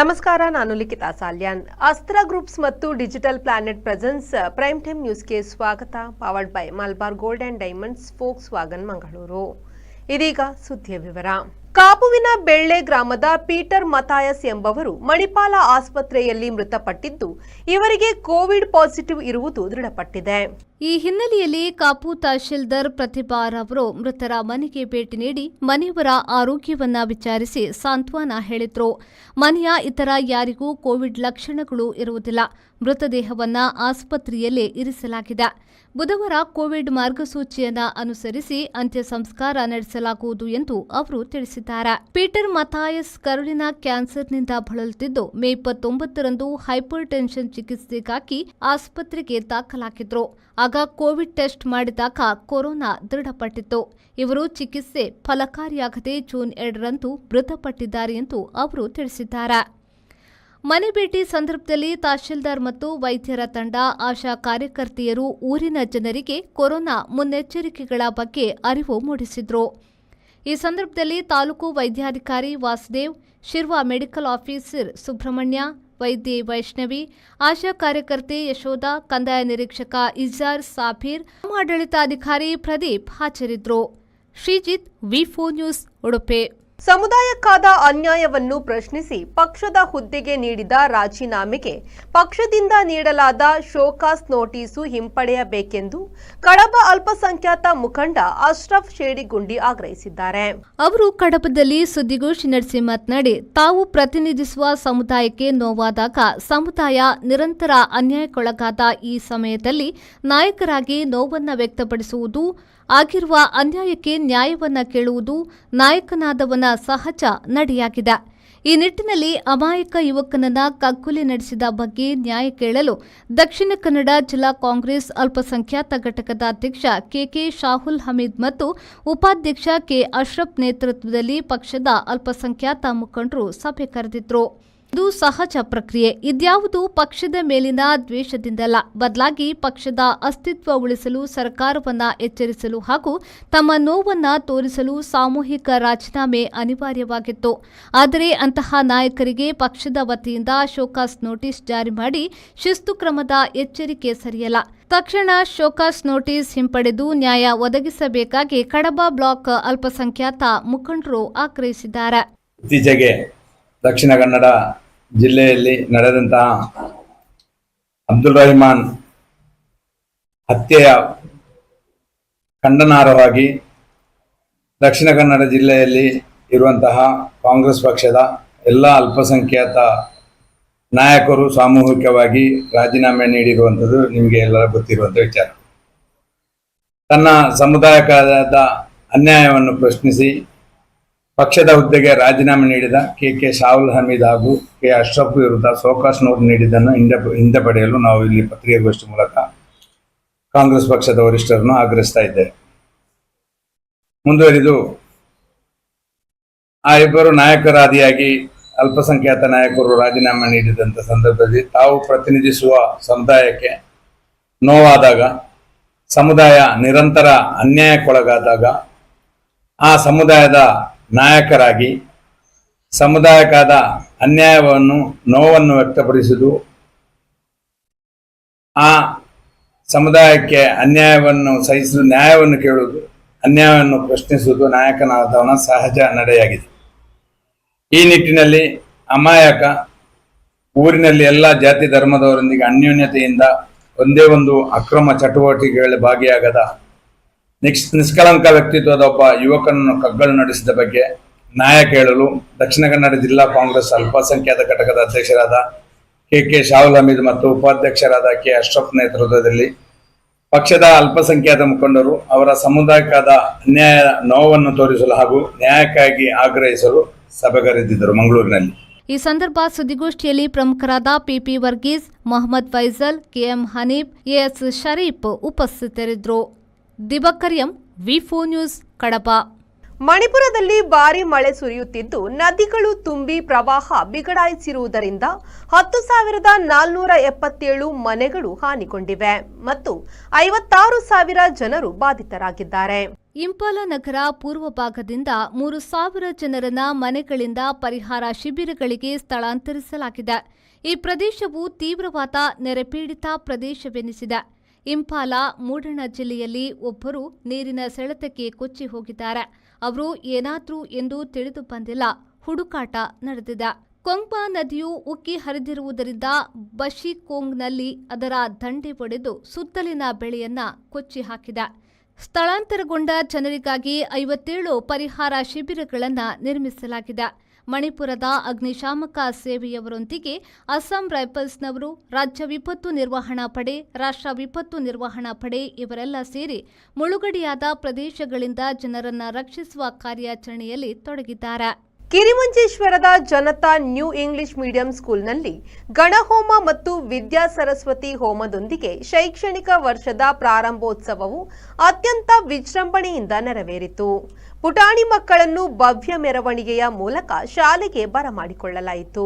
ನಮಸ್ಕಾರ, ನಾನು ಲಿಖಿತಾ ಸಾಲ್ಯಾನ್. ಅಸ್ತ್ರ ಗ್ರೂಪ್ಸ್ ಮತ್ತು digital planet presence, prime time ನ್ಯೂಸ್ಗೆ ಸ್ವಾಗತ. Powered by Malabar gold and diamonds Volkswagen Mangaluru. ಇದೀಗ ಸುದ್ದಿಯ ವಿವರ. ಕಾಪುವಿನ ಬೆಳ್ಳೆ ಗ್ರಾಮದ ಪೀಟರ್ ಮತಾಯಸ್ ಎಂಬವರು ಮಣಿಪಾಲ ಆಸ್ಪತ್ರೆಯಲ್ಲಿ ಮೃತಪಟ್ಟಿದ್ದು, ಇವರಿಗೆ ಕೋವಿಡ್ ಪಾಸಿಟಿವ್ ಇರುವುದು ದೃಢಪಟ್ಟಿದೆ. ಈ ಹಿನ್ನೆಲೆಯಲ್ಲಿ ಕಾಪು ತಹಶೀಲ್ದಾರ್ ಪ್ರತಿಭಾ ಅವರು ಮೃತರ ಮನೆಗೆ ಭೇಟಿ ನೀಡಿ ಮನೆಯವರ ಆರೋಗ್ಯವನ್ನ ವಿಚಾರಿಸಿ ಸಾಂತ್ವನ ಹೇಳಿದ್ರು. ಮನೆಯ ಇತರ ಯಾರಿಗೂ ಕೋವಿಡ್ ಲಕ್ಷಣಗಳು ಇರುವುದಿಲ್ಲ. ಮೃತದೇಹವನ್ನ ಆಸ್ಪತ್ರೆಯಲ್ಲೇ ಇರಿಸಲಾಗಿದೆ. ಬುಧವಾರ ಕೋವಿಡ್ ಮಾರ್ಗಸೂಚಿಯನ್ನ ಅನುಸರಿಸಿ ಅಂತ್ಯ ಸಂಸ್ಕಾರ ನಡೆಸಲಾಗುವುದು ಎಂದು ಅವರು ತಿಳಿಸಿದ್ದಾರೆ. ಪೀಟರ್ ಮಥಾಯಸ್ ಕರುಳಿನ ಕ್ಯಾನ್ಸರ್ನಿಂದ ಬಳಲುತ್ತಿದ್ದು, ಮೇ ಇಪ್ಪತ್ತೊಂಬತ್ತರಂದು ಹೈಪರ್ ಟೆನ್ಷನ್ ಚಿಕಿತ್ಸೆಗಾಗಿ ಆಸ್ಪತ್ರೆಗೆ ದಾಖಲಾಗಿದ್ರು. ಆಗ ಕೋವಿಡ್ ಟೆಸ್ಟ್ ಮಾಡಿದಾಗ ಕೊರೋನಾ ದೃಢಪಟ್ಟಿತ್ತು. ಇವರು ಚಿಕಿತ್ಸೆ ಫಲಕಾರಿಯಾಗದೆ ಜೂನ್ ಎರಡರಂದು ಮೃತಪಟ್ಟಿದ್ದಾರೆ ಎಂದು ಅವರು ತಿಳಿಸಿದ್ದಾರೆ. ಮನೆ ಭೇಟಿ ಸಂದರ್ಭದಲ್ಲಿ ತಹಶೀಲ್ದಾರ್ ಮತ್ತು ವೈದ್ಯರ ತಂಡ, ಆಶಾ ಕಾರ್ಯಕರ್ತೆಯರು, ಊರಿನ ಜನರಿಗೆ ಕೊರೋನಾ ಮುನ್ನೆಚ್ಚರಿಕೆಗಳ ಬಗ್ಗೆ ಅರಿವು ಮೂಡಿಸಿದ್ರು. ಈ ಸಂದರ್ಭದಲ್ಲಿ ತಾಲೂಕು ವೈದ್ಯಾಧಿಕಾರಿ ವಾಸುದೇವ್, ಶಿರ್ವಾ ಮೆಡಿಕಲ್ ಆಫೀಸರ್ ಸುಬ್ರಹ್ಮಣ್ಯ, ವೈದ್ಯೆ ವೈಷ್ಣವಿ, ಆಶಾ ಕಾರ್ಯಕರ್ತೆ ಯಶೋಧ, ಕಂದಾಯ ನಿರೀಕ್ಷಕ ಇಜಾರ್ ಸಾಫೀರ್ ಆಡಳಿತಾಧಿಕಾರಿ ಪ್ರದೀಪ್ ಹಾಜರಿದ್ದರು Shrijith, V four news, Udupi. ಸಮುದಾಯಕ್ಕಾದ ಅನ್ಯಾಯವನ್ನು ಪ್ರಶ್ನಿಸಿ ಪಕ್ಷದ ಹುದ್ದೆಗೆ ನೀಡಿದ ರಾಜೀನಾಮೆಗೆ ಪಕ್ಷದಿಂದ ನೀಡಲಾದ ಶೋಕಾಸ್ ನೋಟಿಸು ಹಿಂಪಡೆಯಬೇಕೆಂದು ಕಡಬ ಅಲ್ಪಸಂಖ್ಯಾತ ಮುಖಂಡ ಅಶ್ರಫ್ ಶೇಡಿಗುಂಡಿ ಆಗ್ರಹಿಸಿದ್ದಾರೆ. ಅವರು ಕಡಬದಲ್ಲಿ ಸುದ್ದಿಗೋಷ್ಠಿ ನಡೆಸಿ ಮಾತನಾಡಿ, ತಾವು ಪ್ರತಿನಿಧಿಸುವ ಸಮುದಾಯಕ್ಕೆ ನೋವಾದಾಗ ಸಮುದಾಯ ನಿರಂತರ ಅನ್ಯಾಯಕ್ಕೊಳಗಾದ ಈ ಸಮಯದಲ್ಲಿ ನಾಯಕರಾಗಿ ನೋವನ್ನು ವ್ಯಕ್ತಪಡಿಸುವುದು ಆಗಿರುವ ಅನ್ಯಾಯಕ್ಕೆ ನ್ಯಾಯವನ್ನ ಕೇಳುವುದು ನಾಯಕನಾದವನ ಸಹಜ ನಡೆಯಾಗಿದೆ. ಈ ನಿಟ್ಟಿನಲ್ಲಿ ಅಮಾಯಕ ಯುವಕನನ್ನ ಕಗ್ಗುಲಿ ನಡೆಸಿದ ಬಗ್ಗೆ ನ್ಯಾಯ ಕೇಳಲು ದಕ್ಷಿಣ ಕನ್ನಡ ಜಿಲ್ಲಾ ಕಾಂಗ್ರೆಸ್ ಅಲ್ಪಸಂಖ್ಯಾತ ಘಟಕದ ಅಧ್ಯಕ್ಷ ಕೆಕೆ ಶಾಹುಲ್ ಹಮೀದ್ ಮತ್ತು ಉಪಾಧ್ಯಕ್ಷ ಕೆ ಅಶ್ರಫ್ ನೇತೃತ್ವದಲ್ಲಿ ಪಕ್ಷದ ಅಲ್ಪಸಂಖ್ಯಾತ ಮುಖಂಡರು ಸಭೆ ಕರೆದಿದ್ರು. ಇದು ಸಹಜ ಪ್ರಕ್ರಿಯೆ. ಇದ್ಯಾವುದು ಪಕ್ಷದ ಮೇಲಿನ ದ್ವೇಷದಿಂದಲ್ಲ. ಬದಲಾಗಿ ಪಕ್ಷದ ಅಸ್ತಿತ್ವ ಉಳಿಸಲು ಸರ್ಕಾರವನ್ನ ಎಚ್ಚರಿಸಲು ಹಾಗೂ ತಮ್ಮ ನೋವನ್ನ ತೋರಿಸಲು ಸಾಮೂಹಿಕ ರಾಜೀನಾಮೆ ಅನಿವಾರ್ಯವಾಗಿತ್ತು. ಆದರೆ ಅಂತಹ ನಾಯಕರಿಗೆ ಪಕ್ಷದ ವತಿಯಿಂದ ಶೋಕಾಸ್ ನೋಟಿಸ್ ಜಾರಿ ಮಾಡಿ ಶಿಸ್ತು ಕ್ರಮದ ಎಚ್ಚರಿಕೆ ಸರಿಯಲ್ಲ. ತಕ್ಷಣ ಶೋಕಾಸ್ ನೋಟಿಸ್ ಹಿಂಪಡೆದು ನ್ಯಾಯ ಒದಗಿಸಬೇಕಾಗಿ ಕಡಬ ಬ್ಲಾಕ್ ಅಲ್ಪಸಂಖ್ಯಾತ ಮುಖಂಡರು ಆಗ್ರಹಿಸಿದ್ದಾರೆ. ದಕ್ಷಿಣ ಕನ್ನಡ ಜಿಲ್ಲೆಯಲ್ಲಿ ನಡೆದಂತಹ ಅಬ್ದುಲ್ ರಹಿಮಾನ್ ಹತ್ಯೆಯ ಖಂಡನಾರವಾಗಿ ದಕ್ಷಿಣ ಕನ್ನಡ ಜಿಲ್ಲೆಯಲ್ಲಿ ಇರುವಂತಹ ಕಾಂಗ್ರೆಸ್ ಪಕ್ಷದ ಎಲ್ಲ ಅಲ್ಪಸಂಖ್ಯಾತ ನಾಯಕರು ಸಾಮೂಹಿಕವಾಗಿ ರಾಜೀನಾಮೆ ನೀಡಿರುವಂಥದ್ದು ನಿಮಗೆ ಎಲ್ಲರ ಗೊತ್ತಿರುವಂಥ ವಿಚಾರ. ತನ್ನ ಸಮುದಾಯಕ್ಕಾದ ಅನ್ಯಾಯವನ್ನು ಪ್ರಶ್ನಿಸಿ ಪಕ್ಷದ ಹುದ್ದೆಗೆ ರಾಜೀನಾಮೆ ನೀಡಿದ ಕೆ ಕೆ ಶಾಹುಲ್ ಹಮೀದ್ ಹಾಗೂ ಕೆ ಅಶ್ರಫ್ ವಿರುದ್ಧ ಸೋಕಾಸ್ ನೋಟ್ ನೀಡಿದ್ದನ್ನು ಹಿಂದೆ ಹಿಂದೆ ಪಡೆಯಲು ನಾವು ಇಲ್ಲಿ ಪತ್ರಿಕಾಗೋಷ್ಠಿ ಮೂಲಕ ಕಾಂಗ್ರೆಸ್ ಪಕ್ಷದ ವರಿಷ್ಠರನ್ನು ಆಗ್ರಹಿಸ್ತಾ ಇದ್ದೇವೆ. ಮುಂದುವರಿದು, ಆ ಇಬ್ಬರು ನಾಯಕರಾದಿಯಾಗಿ ಅಲ್ಪಸಂಖ್ಯಾತ ನಾಯಕರು ರಾಜೀನಾಮೆ ನೀಡಿದಂಥ ಸಂದರ್ಭದಲ್ಲಿ ತಾವು ಪ್ರತಿನಿಧಿಸುವ ಸಮುದಾಯಕ್ಕೆ ನೋವಾದಾಗ, ಸಮುದಾಯ ನಿರಂತರ ಅನ್ಯಾಯಕ್ಕೊಳಗಾದಾಗ, ಆ ಸಮುದಾಯದ ನಾಯಕರಾಗಿ ಸಮುದಾಯಕ್ಕಾದ ಅನ್ಯಾಯವನ್ನು, ನೋವನ್ನು ವ್ಯಕ್ತಪಡಿಸುವುದು ಆ ಸಮುದಾಯಕ್ಕೆ ಅನ್ಯಾಯವನ್ನು ಸಹಿಸಲು ನ್ಯಾಯವನ್ನು ಕೇಳುವುದು, ಅನ್ಯಾಯವನ್ನು ಪ್ರಶ್ನಿಸುವುದು ನಾಯಕನಾದವನ ಸಹಜ ನಡೆಯಾಗಿದೆ. ಈ ನಿಟ್ಟಿನಲ್ಲಿ ಅಮಾಯಕ ಊರಿನಲ್ಲಿ ಎಲ್ಲ ಜಾತಿ ಧರ್ಮದವರೊಂದಿಗೆ ಅನ್ಯೋನ್ಯತೆಯಿಂದ ಒಂದೇ ಒಂದು ಅಕ್ರಮ ಚಟುವಟಿಕೆಗಳಲ್ಲಿ ಭಾಗಿಯಾಗದ ನಿಕ್ಷ್ ನಿಷ್ಕಳಂಕ ವ್ಯಕ್ತಿತ್ವದ ಒಬ್ಬ ಯುವಕನನ್ನು ಕಗ್ಗಲು ನಡೆಸಿದ ಬಗ್ಗೆ ನ್ಯಾಯ ಕೇಳಲು ದಕ್ಷಿಣ ಕನ್ನಡ ಜಿಲ್ಲಾ ಕಾಂಗ್ರೆಸ್ ಅಲ್ಪಸಂಖ್ಯಾತ ಘಟಕದ ಅಧ್ಯಕ್ಷರಾದ ಕೆ ಕೆ ಶಾಹುಲ್ ಹಮೀದ್ ಮತ್ತು ಉಪಾಧ್ಯಕ್ಷರಾದ ಕೆ. ಅಶ್ರಫ್ ನೇತೃತ್ವದಲ್ಲಿ ಪಕ್ಷದ ಅಲ್ಪಸಂಖ್ಯಾತ ಮುಖಂಡರು ಅವರ ಸಮುದಾಯಕ್ಕಾದ ಅನ್ಯಾಯ ನೋವನ್ನು ತೋರಿಸಲು ಹಾಗೂ ನ್ಯಾಯಕ್ಕಾಗಿ ಆಗ್ರಹಿಸಲು ಸಭೆ ಕರೆದಿದ್ದರು ಮಂಗಳೂರಿನಲ್ಲಿ. ಈ ಸಂದರ್ಭ ಸುದ್ದಿಗೋಷ್ಠಿಯಲ್ಲಿ ಪ್ರಮುಖರಾದ P P Varghese, Mohammed Faizal K M Haneef, A S Sharif ಉಪಸ್ಥಿತರಿದ್ದರು. ದಿಬಕರ್ಯಂ ವಿ ಫೋರ್ ನ್ಯೂಸ್ ಕಡಪ. ಮಣಿಪುರದಲ್ಲಿ ಭಾರಿ ಮಳೆ ಸುರಿಯುತ್ತಿದ್ದು ನದಿಗಳು ತುಂಬಿ ಪ್ರವಾಹ ಬಿಗಡಾಯಿಸಿರುವುದರಿಂದ ಹತ್ತು ಸಾವಿರದ ನಾಲ್ನೂರ ಎಪ್ಪತ್ತೇಳು ಮನೆಗಳು ಹಾನಿಗೊಂಡಿವೆ ಮತ್ತು ಐವತ್ತಾರು ಸಾವಿರ ಜನರು ಬಾಧಿತರಾಗಿದ್ದಾರೆ. ಇಂಪಾಲ ನಗರ ಪೂರ್ವ ಭಾಗದಿಂದ ಮೂರು ಸಾವಿರ ಜನರನ್ನ ಮನೆಗಳಿಂದ ಪರಿಹಾರ ಶಿಬಿರಗಳಿಗೆ ಸ್ಥಳಾಂತರಿಸಲಾಗಿದೆ. ಈ ಪ್ರದೇಶವು ತೀವ್ರವಾದ ನೆರೆಪೀಡಿತ ಪ್ರದೇಶವೆನಿಸಿದೆ. ಇಂಪಾಲ, ಮೂಡಣ ಜಿಲ್ಲೆಯಲ್ಲಿ ಒಬ್ಬರು ನೀರಿನ ಸೆಳೆತಕ್ಕೆ ಕೊಚ್ಚಿ ಹೋಗಿದ್ದಾರೆ. ಅವರು ಏನಾದ್ರೂ ಎಂದು ತಿಳಿದು ಬಂದಿಲ್ಲ. ಹುಡುಕಾಟ ನಡೆದಿದೆ. ಕೊಂಗ್ಬಾ ನದಿಯು ಉಕ್ಕಿ ಹರಿದಿರುವುದರಿಂದ ಬಶಿಕೋಂಗ್ನಲ್ಲಿ ಅದರ ದಂಡೆ ಒಡೆದು ಸುತ್ತಲಿನ ಬೆಳೆಯನ್ನ ಕೊಚ್ಚಿ ಹಾಕಿದೆ. ಸ್ಥಳಾಂತರಗೊಂಡ ಜನರಿಗಾಗಿ ಐವತ್ತೇಳು ಪರಿಹಾರ ಶಿಬಿರಗಳನ್ನು ನಿರ್ಮಿಸಲಾಗಿದೆ. ಮಣಿಪುರದ ಅಗ್ನಿಶಾಮಕ ಸೇವೆಯವರೊಂದಿಗೆ ಅಸ್ಸಾಂ ರೈಫಲ್ಸ್ನವರು ರಾಜ್ಯ ವಿಪತ್ತು ನಿರ್ವಹಣಾ ಪಡೆ, ರಾಷ್ಟ್ರ ವಿಪತ್ತು ನಿರ್ವಹಣಾ ಪಡೆ ಇವರೆಲ್ಲ ಸೇರಿ ಮುಳುಗಡೆಯಾದ ಪ್ರದೇಶಗಳಿಂದ ಜನರನ್ನು ರಕ್ಷಿಸುವ ಕಾರ್ಯಾಚರಣೆಯಲ್ಲಿ ತೊಡಗಿದ್ದಾರೆ. ಕಿರಿಮಂಜೇಶ್ವರದ ಜನತಾ ನ್ಯೂ ಇಂಗ್ಲಿಷ್ ಮೀಡಿಯಂ ಸ್ಕೂಲ್ನಲ್ಲಿ ಗಣಹೋಮ ಮತ್ತು ವಿದ್ಯಾ ಸರಸ್ವತಿ ಹೋಮದೊಂದಿಗೆ ಶೈಕ್ಷಣಿಕ ವರ್ಷದ ಪ್ರಾರಂಭೋತ್ಸವವು ಅತ್ಯಂತ ವಿಜೃಂಭಣೆಯಿಂದ ನೆರವೇರಿತು. ಪುಟಾಣಿ ಮಕ್ಕಳನ್ನು ಭವ್ಯ ಮೆರವಣಿಗೆಯ ಮೂಲಕ ಶಾಲೆಗೆ ಬರಮಾಡಿಕೊಳ್ಳಲಾಯಿತು.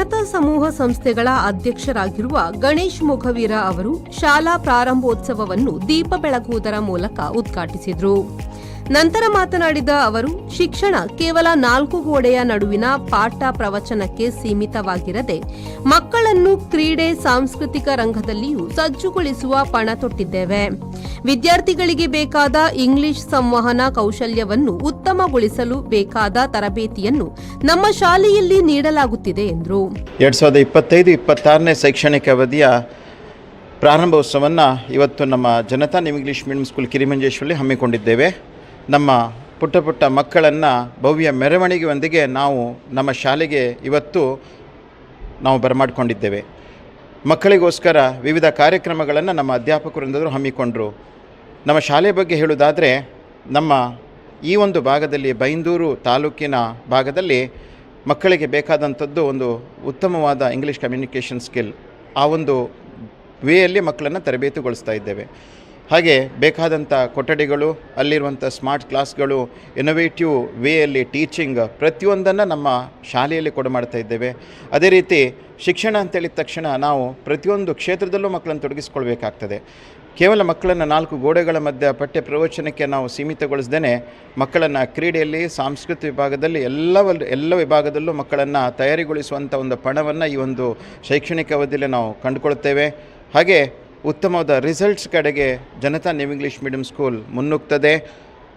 ಜನತಾ ಸಮೂಹ ಸಂಸ್ಥೆಗಳ ಅಧ್ಯಕ್ಷರಾಗಿರುವ ಗಣೇಶ್ ಮುಖವೀರ ಅವರು ಶಾಲಾ ಪ್ರಾರಂಭೋತ್ಸವವನ್ನು ದೀಪ ಬೆಳಗುವುದರ ಮೂಲಕ ಉದ್ಘಾಟಿಸಿದರು. ನಂತರ ಮಾತನಾಡಿದ ಅವರು, ಶಿಕ್ಷಣ ಕೇವಲ ನಾಲ್ಕು ಗೋಡೆಯ ನಡುವಿನ ಪಾಠ ಪ್ರವಚನಕ್ಕೆ ಸೀಮಿತವಾಗಿರದೆ, ಮಕ್ಕಳನ್ನು ಕ್ರೀಡೆ, ಸಾಂಸ್ಕೃತಿಕ ರಂಗದಲ್ಲಿಯೂ ಸಜ್ಜುಗೊಳಿಸುವ ಪಣ ತೊಟ್ಟಿದ್ದೇವೆ. ವಿದ್ಯಾರ್ಥಿಗಳಿಗೆ ಬೇಕಾದ ಇಂಗ್ಲಿಷ್ ಸಂವಹನ ಕೌಶಲ್ಯವನ್ನು ಉತ್ತಮಗೊಳಿಸಲು ಬೇಕಾದ ತರಬೇತಿಯನ್ನು ನಮ್ಮ ಶಾಲೆಯಲ್ಲಿ ನೀಡಲಾಗುತ್ತಿದೆ ಎಂದರು. ಎರಡು ಸಾವಿರದ ಇಪ್ಪತ್ತೈದು ಇಪ್ಪತ್ತಾರನೇ ಶೈಕ್ಷಣಿಕ ಅವಧಿಯ ಪ್ರಾರಂಭೋತ್ಸವವನ್ನು ಇವತ್ತು ನಮ್ಮ ಜನತಾ ಇಂಗ್ಲೀಷ್ ಮೀಡಿಯಂ ಸ್ಕೂಲ್ ಕಿರಿಮಂಜೇಶ್ವರಲ್ಲಿ ಹಮ್ಮಿಕೊಂಡಿದ್ದೇವೆ. ನಮ್ಮ ಪುಟ್ಟ ಪುಟ್ಟ ಮಕ್ಕಳನ್ನು ಭವ್ಯ ಮೆರವಣಿಗೆಯೊಂದಿಗೆ ನಾವು ನಮ್ಮ ಶಾಲೆಗೆ ಇವತ್ತು ನಾವು ಬರಮಾಡಿಕೊಂಡಿದ್ದೇವೆ. ಮಕ್ಕಳಿಗೋಸ್ಕರ ವಿವಿಧ ಕಾರ್ಯಕ್ರಮಗಳನ್ನು ನಮ್ಮ ಅಧ್ಯಾಪಕರೊಂದರು ಹಮ್ಮಿಕೊಂಡರು. ನಮ್ಮ ಶಾಲೆ ಬಗ್ಗೆ ಹೇಳುವುದಾದರೆ ನಮ್ಮ ಈ ಒಂದು ಭಾಗದಲ್ಲಿ ಬೈಂದೂರು ತಾಲೂಕಿನ ಭಾಗದಲ್ಲಿ ಮಕ್ಕಳಿಗೆ ಬೇಕಾದಂಥದ್ದು ಒಂದು ಉತ್ತಮವಾದ ಇಂಗ್ಲೀಷ್ ಕಮ್ಯುನಿಕೇಷನ್ ಸ್ಕಿಲ್ ಆ ಒಂದು ವೇಯಲ್ಲಿ ಮಕ್ಕಳನ್ನು ತರಬೇತುಗೊಳಿಸ್ತಾ ಇದ್ದೇವೆ. ಹಾಗೆ ಬೇಕಾದಂಥ ಕೊಠಡಿಗಳು, ಅಲ್ಲಿರುವಂಥ ಸ್ಮಾರ್ಟ್ ಕ್ಲಾಸ್ಗಳು ಇನೋವೇಟಿವ್ ವೇಯಲ್ಲಿ ಟೀಚಿಂಗ್ ಪ್ರತಿಯೊಂದನ್ನು ನಮ್ಮ ಶಾಲೆಯಲ್ಲಿ ಕೊಡು ಮಾಡ್ತಾ ಇದ್ದೇವೆ. ಅದೇ ರೀತಿ ಶಿಕ್ಷಣ ಅಂತೇಳಿದ ತಕ್ಷಣ ನಾವು ಪ್ರತಿಯೊಂದು ಕ್ಷೇತ್ರದಲ್ಲೂ ಮಕ್ಕಳನ್ನು ತೊಡಗಿಸ್ಕೊಳ್ಬೇಕಾಗ್ತದೆ. ಕೇವಲ ಮಕ್ಕಳನ್ನು ನಾಲ್ಕು ಗೋಡೆಗಳ ಮಧ್ಯೆ ಪಠ್ಯ ಪ್ರವಚನಕ್ಕೆ ನಾವು ಸೀಮಿತಗೊಳಿಸ್ದೇ ಮಕ್ಕಳನ್ನು ಕ್ರೀಡೆಯಲ್ಲಿ, ಸಾಂಸ್ಕೃತಿಕ ವಿಭಾಗದಲ್ಲಿ, ಎಲ್ಲ ಎಲ್ಲ ವಿಭಾಗದಲ್ಲೂ ಮಕ್ಕಳನ್ನು ತಯಾರಿಗೊಳಿಸುವಂಥ ಒಂದು ಪಣವನ್ನು ಈ ಒಂದು ಶೈಕ್ಷಣಿಕ ಅವಧಿಯಲ್ಲಿ ನಾವು ಕಂಡುಕೊಳ್ತೇವೆ ಹಾಗೆ ಉತ್ತಮವಾದ ರಿಸಲ್ಟ್ಸ್ ಕಡೆಗೆ Janata new English medium school ಮುನ್ನುಗ್ತದೆ.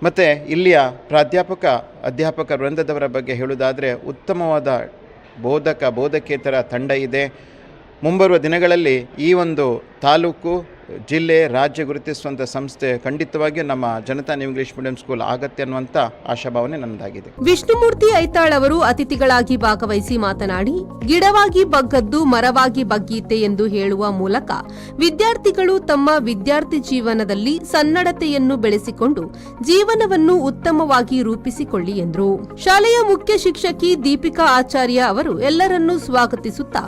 ಮತ್ತು ಇಲ್ಲಿಯ ಪ್ರಾಧ್ಯಾಪಕ, ಅಧ್ಯಾಪಕ ವೃಂದದವರ ಬಗ್ಗೆ ಹೇಳುವುದಾದರೆ ಉತ್ತಮವಾದ ಬೋಧಕ, ಬೋಧಕೇತರ ತಂಡ ಇದೆ. ಮುಂಬರುವ ದಿನಗಳಲ್ಲಿ ಈ ಒಂದು ತಾಲೂಕು ಜಿಲ್ಲೆ, ರಾಜ್ಯ ಗುರುತಿಸುವಂಥ ಸಂಸ್ಥೆ ಖಂಡಿತವಾಗಿಯೂ ನಮ್ಮ Janata new English medium school ಆಗತ್ತೆ ಅನ್ನುವಂಥ ಆಶಾಭಾವನೆ ನನ್ನದಾಗಿದೆ. ವಿಷ್ಣುಮೂರ್ತಿ ಐತಾಳ್ ಅವರು ಅತಿಥಿಗಳಾಗಿ ಭಾಗವಹಿಸಿ ಮಾತನಾಡಿ, ಗಿಡವಾಗಿ ಬಗ್ಗದ್ದು ಮರವಾಗಿ ಬಗ್ಗೀತೆ ಎಂದು ಹೇಳುವ ಮೂಲಕ ವಿದ್ಯಾರ್ಥಿಗಳು ತಮ್ಮ ವಿದ್ಯಾರ್ಥಿ ಜೀವನದಲ್ಲಿ ಸನ್ನಡತೆಯನ್ನು ಬೆಳೆಸಿಕೊಂಡು ಜೀವನವನ್ನು ಉತ್ತಮವಾಗಿ ರೂಪಿಸಿಕೊಳ್ಳಿ ಎಂದರು. ಶಾಲೆಯ ಮುಖ್ಯ ಶಿಕ್ಷಕಿ ದೀಪಿಕಾ ಆಚಾರ್ಯ ಅವರು ಎಲ್ಲರನ್ನೂ ಸ್ವಾಗತಿಸುತ್ತಾ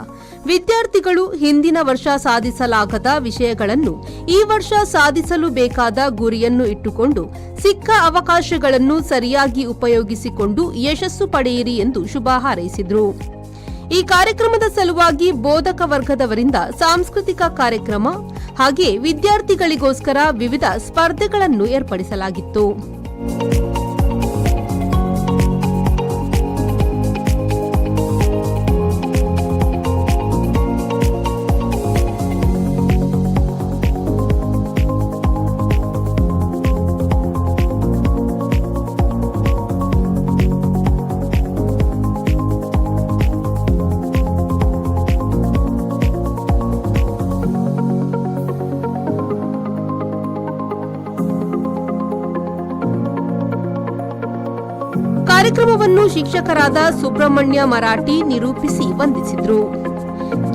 ವಿದ್ಯಾರ್ಥಿಗಳು ಹಿಂದಿನ ವರ್ಷ ಸಾಧಿಸಲಾಗದ ವಿಷಯಗಳನ್ನು ಈ ವರ್ಷ ಸಾಧಿಸಲು ಬೇಕಾದ ಗುರಿಯನ್ನು ಇಟ್ಟುಕೊಂಡು ಸಿಕ್ಕ ಅವಕಾಶಗಳನ್ನು ಸರಿಯಾಗಿ ಉಪಯೋಗಿಸಿಕೊಂಡು ಯಶಸ್ಸು ಪಡೆಯಿರಿ ಎಂದು ಶುಭ ಹಾರೈಸಿದರು. ಈ ಕಾರ್ಯಕ್ರಮದ ಸಲುವಾಗಿ ಬೋಧಕ ವರ್ಗದವರಿಂದ ಸಾಂಸ್ಕೃತಿಕ ಕಾರ್ಯಕ್ರಮ ಹಾಗೆ ವಿದ್ಯಾರ್ಥಿಗಳಿಗೋಸ್ಕರ ವಿವಿಧ ಸ್ಪರ್ಧೆಗಳನ್ನು ಏರ್ಪಡಿಸಲಾಗಿತ್ತು. ಕಾರ್ಯಕ್ರಮವನ್ನು ಶಿಕ್ಷಕರಾದ ಸುಬ್ರಹ್ಮಣ್ಯ ಮರಾಠಿ ನಿರೂಪಿಸಿ ವಂದಿಸಿದರು.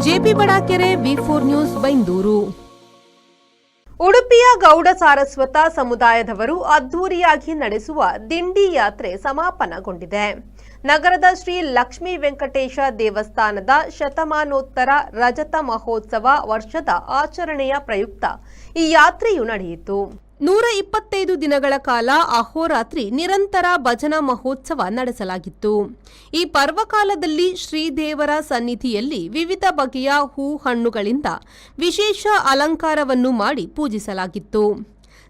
J P Badakere, V four news, Byndoor. ಉಡುಪಿಯ ಗೌಡ ಸಾರಸ್ವತ ಸಮುದಾಯದವರು ಅದ್ದೂರಿಯಾಗಿ ನಡೆಸುವ ದಿಂಡಿ ಯಾತ್ರೆ ಸಮಾಪನಗೊಂಡಿದೆ. ನಗರದ ಶ್ರೀ ಲಕ್ಷ್ಮೀ ವೆಂಕಟೇಶ ದೇವಸ್ಥಾನದ ಶತಮಾನೋತ್ತರ ರಜತ ಮಹೋತ್ಸವ ವರ್ಷದ ಆಚರಣೆಯ ಪ್ರಯುಕ್ತ ಈ ಯಾತ್ರೆಯು ನಡೆಯಿತು. ನೂರ ಇಪ್ಪತ್ತೈದು ದಿನಗಳ ಕಾಲ ಅಹೋರಾತ್ರಿ ನಿರಂತರ ಭಜನಾ ಮಹೋತ್ಸವ ನಡೆಸಲಾಗಿತ್ತು. ಈ ಪರ್ವಕಾಲದಲ್ಲಿ ಶ್ರೀದೇವರ ಸನ್ನಿಧಿಯಲ್ಲಿ ವಿವಿಧ ಬಗೆಯ ಹೂ ಹಣ್ಣುಗಳಿಂದ ವಿಶೇಷ ಅಲಂಕಾರವನ್ನು ಮಾಡಿ ಪೂಜಿಸಲಾಗಿತ್ತು.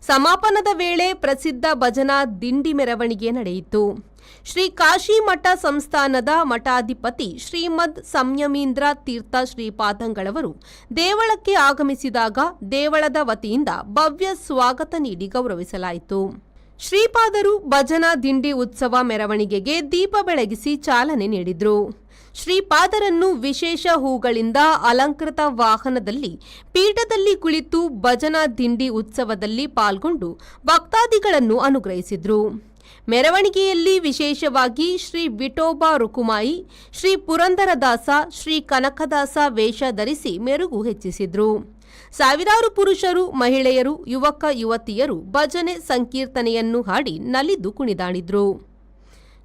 ಸಮಾಪನದ ವೇಳೆ ಪ್ರಸಿದ್ಧ ಭಜನಾ ದಿಂಡಿ ಮೆರವಣಿಗೆ ನಡೆಯಿತು. ಶ್ರೀ ಕಾಶಿ ಮಠ ಸಂಸ್ಥಾನದ ಮಠಾಧಿಪತಿ ಶ್ರೀಮದ್ ಸಂಯಮೀಂದ್ರ ತೀರ್ಥ ಶ್ರೀಪಾದಂಗಳವರು ದೇವಳಕ್ಕೆ ಆಗಮಿಸಿದಾಗ ದೇವಳದ ವತಿಯಿಂದ ಭವ್ಯ ಸ್ವಾಗತ ನೀಡಿ ಗೌರವಿಸಲಾಯಿತು. ಶ್ರೀಪಾದರು ಭಜನಾ ದಿಂಡಿ ಉತ್ಸವ ಮೆರವಣಿಗೆಗೆ ದೀಪ ಬೆಳಗಿಸಿ ಚಾಲನೆ ನೀಡಿದರು. ಶ್ರೀಪಾದರನ್ನು ವಿಶೇಷ ಹೂಗಳಿಂದ ಅಲಂಕೃತ ವಾಹನದಲ್ಲಿ, ಪೀಠದಲ್ಲಿ ಕುಳಿತು ಭಜನಾ ದಿಂಡಿ ಉತ್ಸವದಲ್ಲಿ ಪಾಲ್ಗೊಂಡು ಭಕ್ತಾದಿಗಳನ್ನು ಅನುಗ್ರಹಿಸಿದ್ರು. ಮೆರವಣಿಗೆಯಲ್ಲಿ ವಿಶೇಷವಾಗಿ ಶ್ರೀ ವಿಠೋಬಾ ರುಕುಮಾಯಿ, ಶ್ರೀ ಪುರಂದರದಾಸ, ಶ್ರೀ ಕನಕದಾಸ ವೇಷ ಧರಿಸಿ ಮೆರುಗು ಹೆಚ್ಚಿಸಿದರು. ಸಾವಿರಾರು ಪುರುಷರು, ಮಹಿಳೆಯರು, ಯುವಕ, ಯುವತಿಯರು ಭಜನೆ ಸಂಕೀರ್ತನೆಯನ್ನು ಹಾಡಿ ನಲಿದು ಕುಣಿದಾಡಿದ್ರು.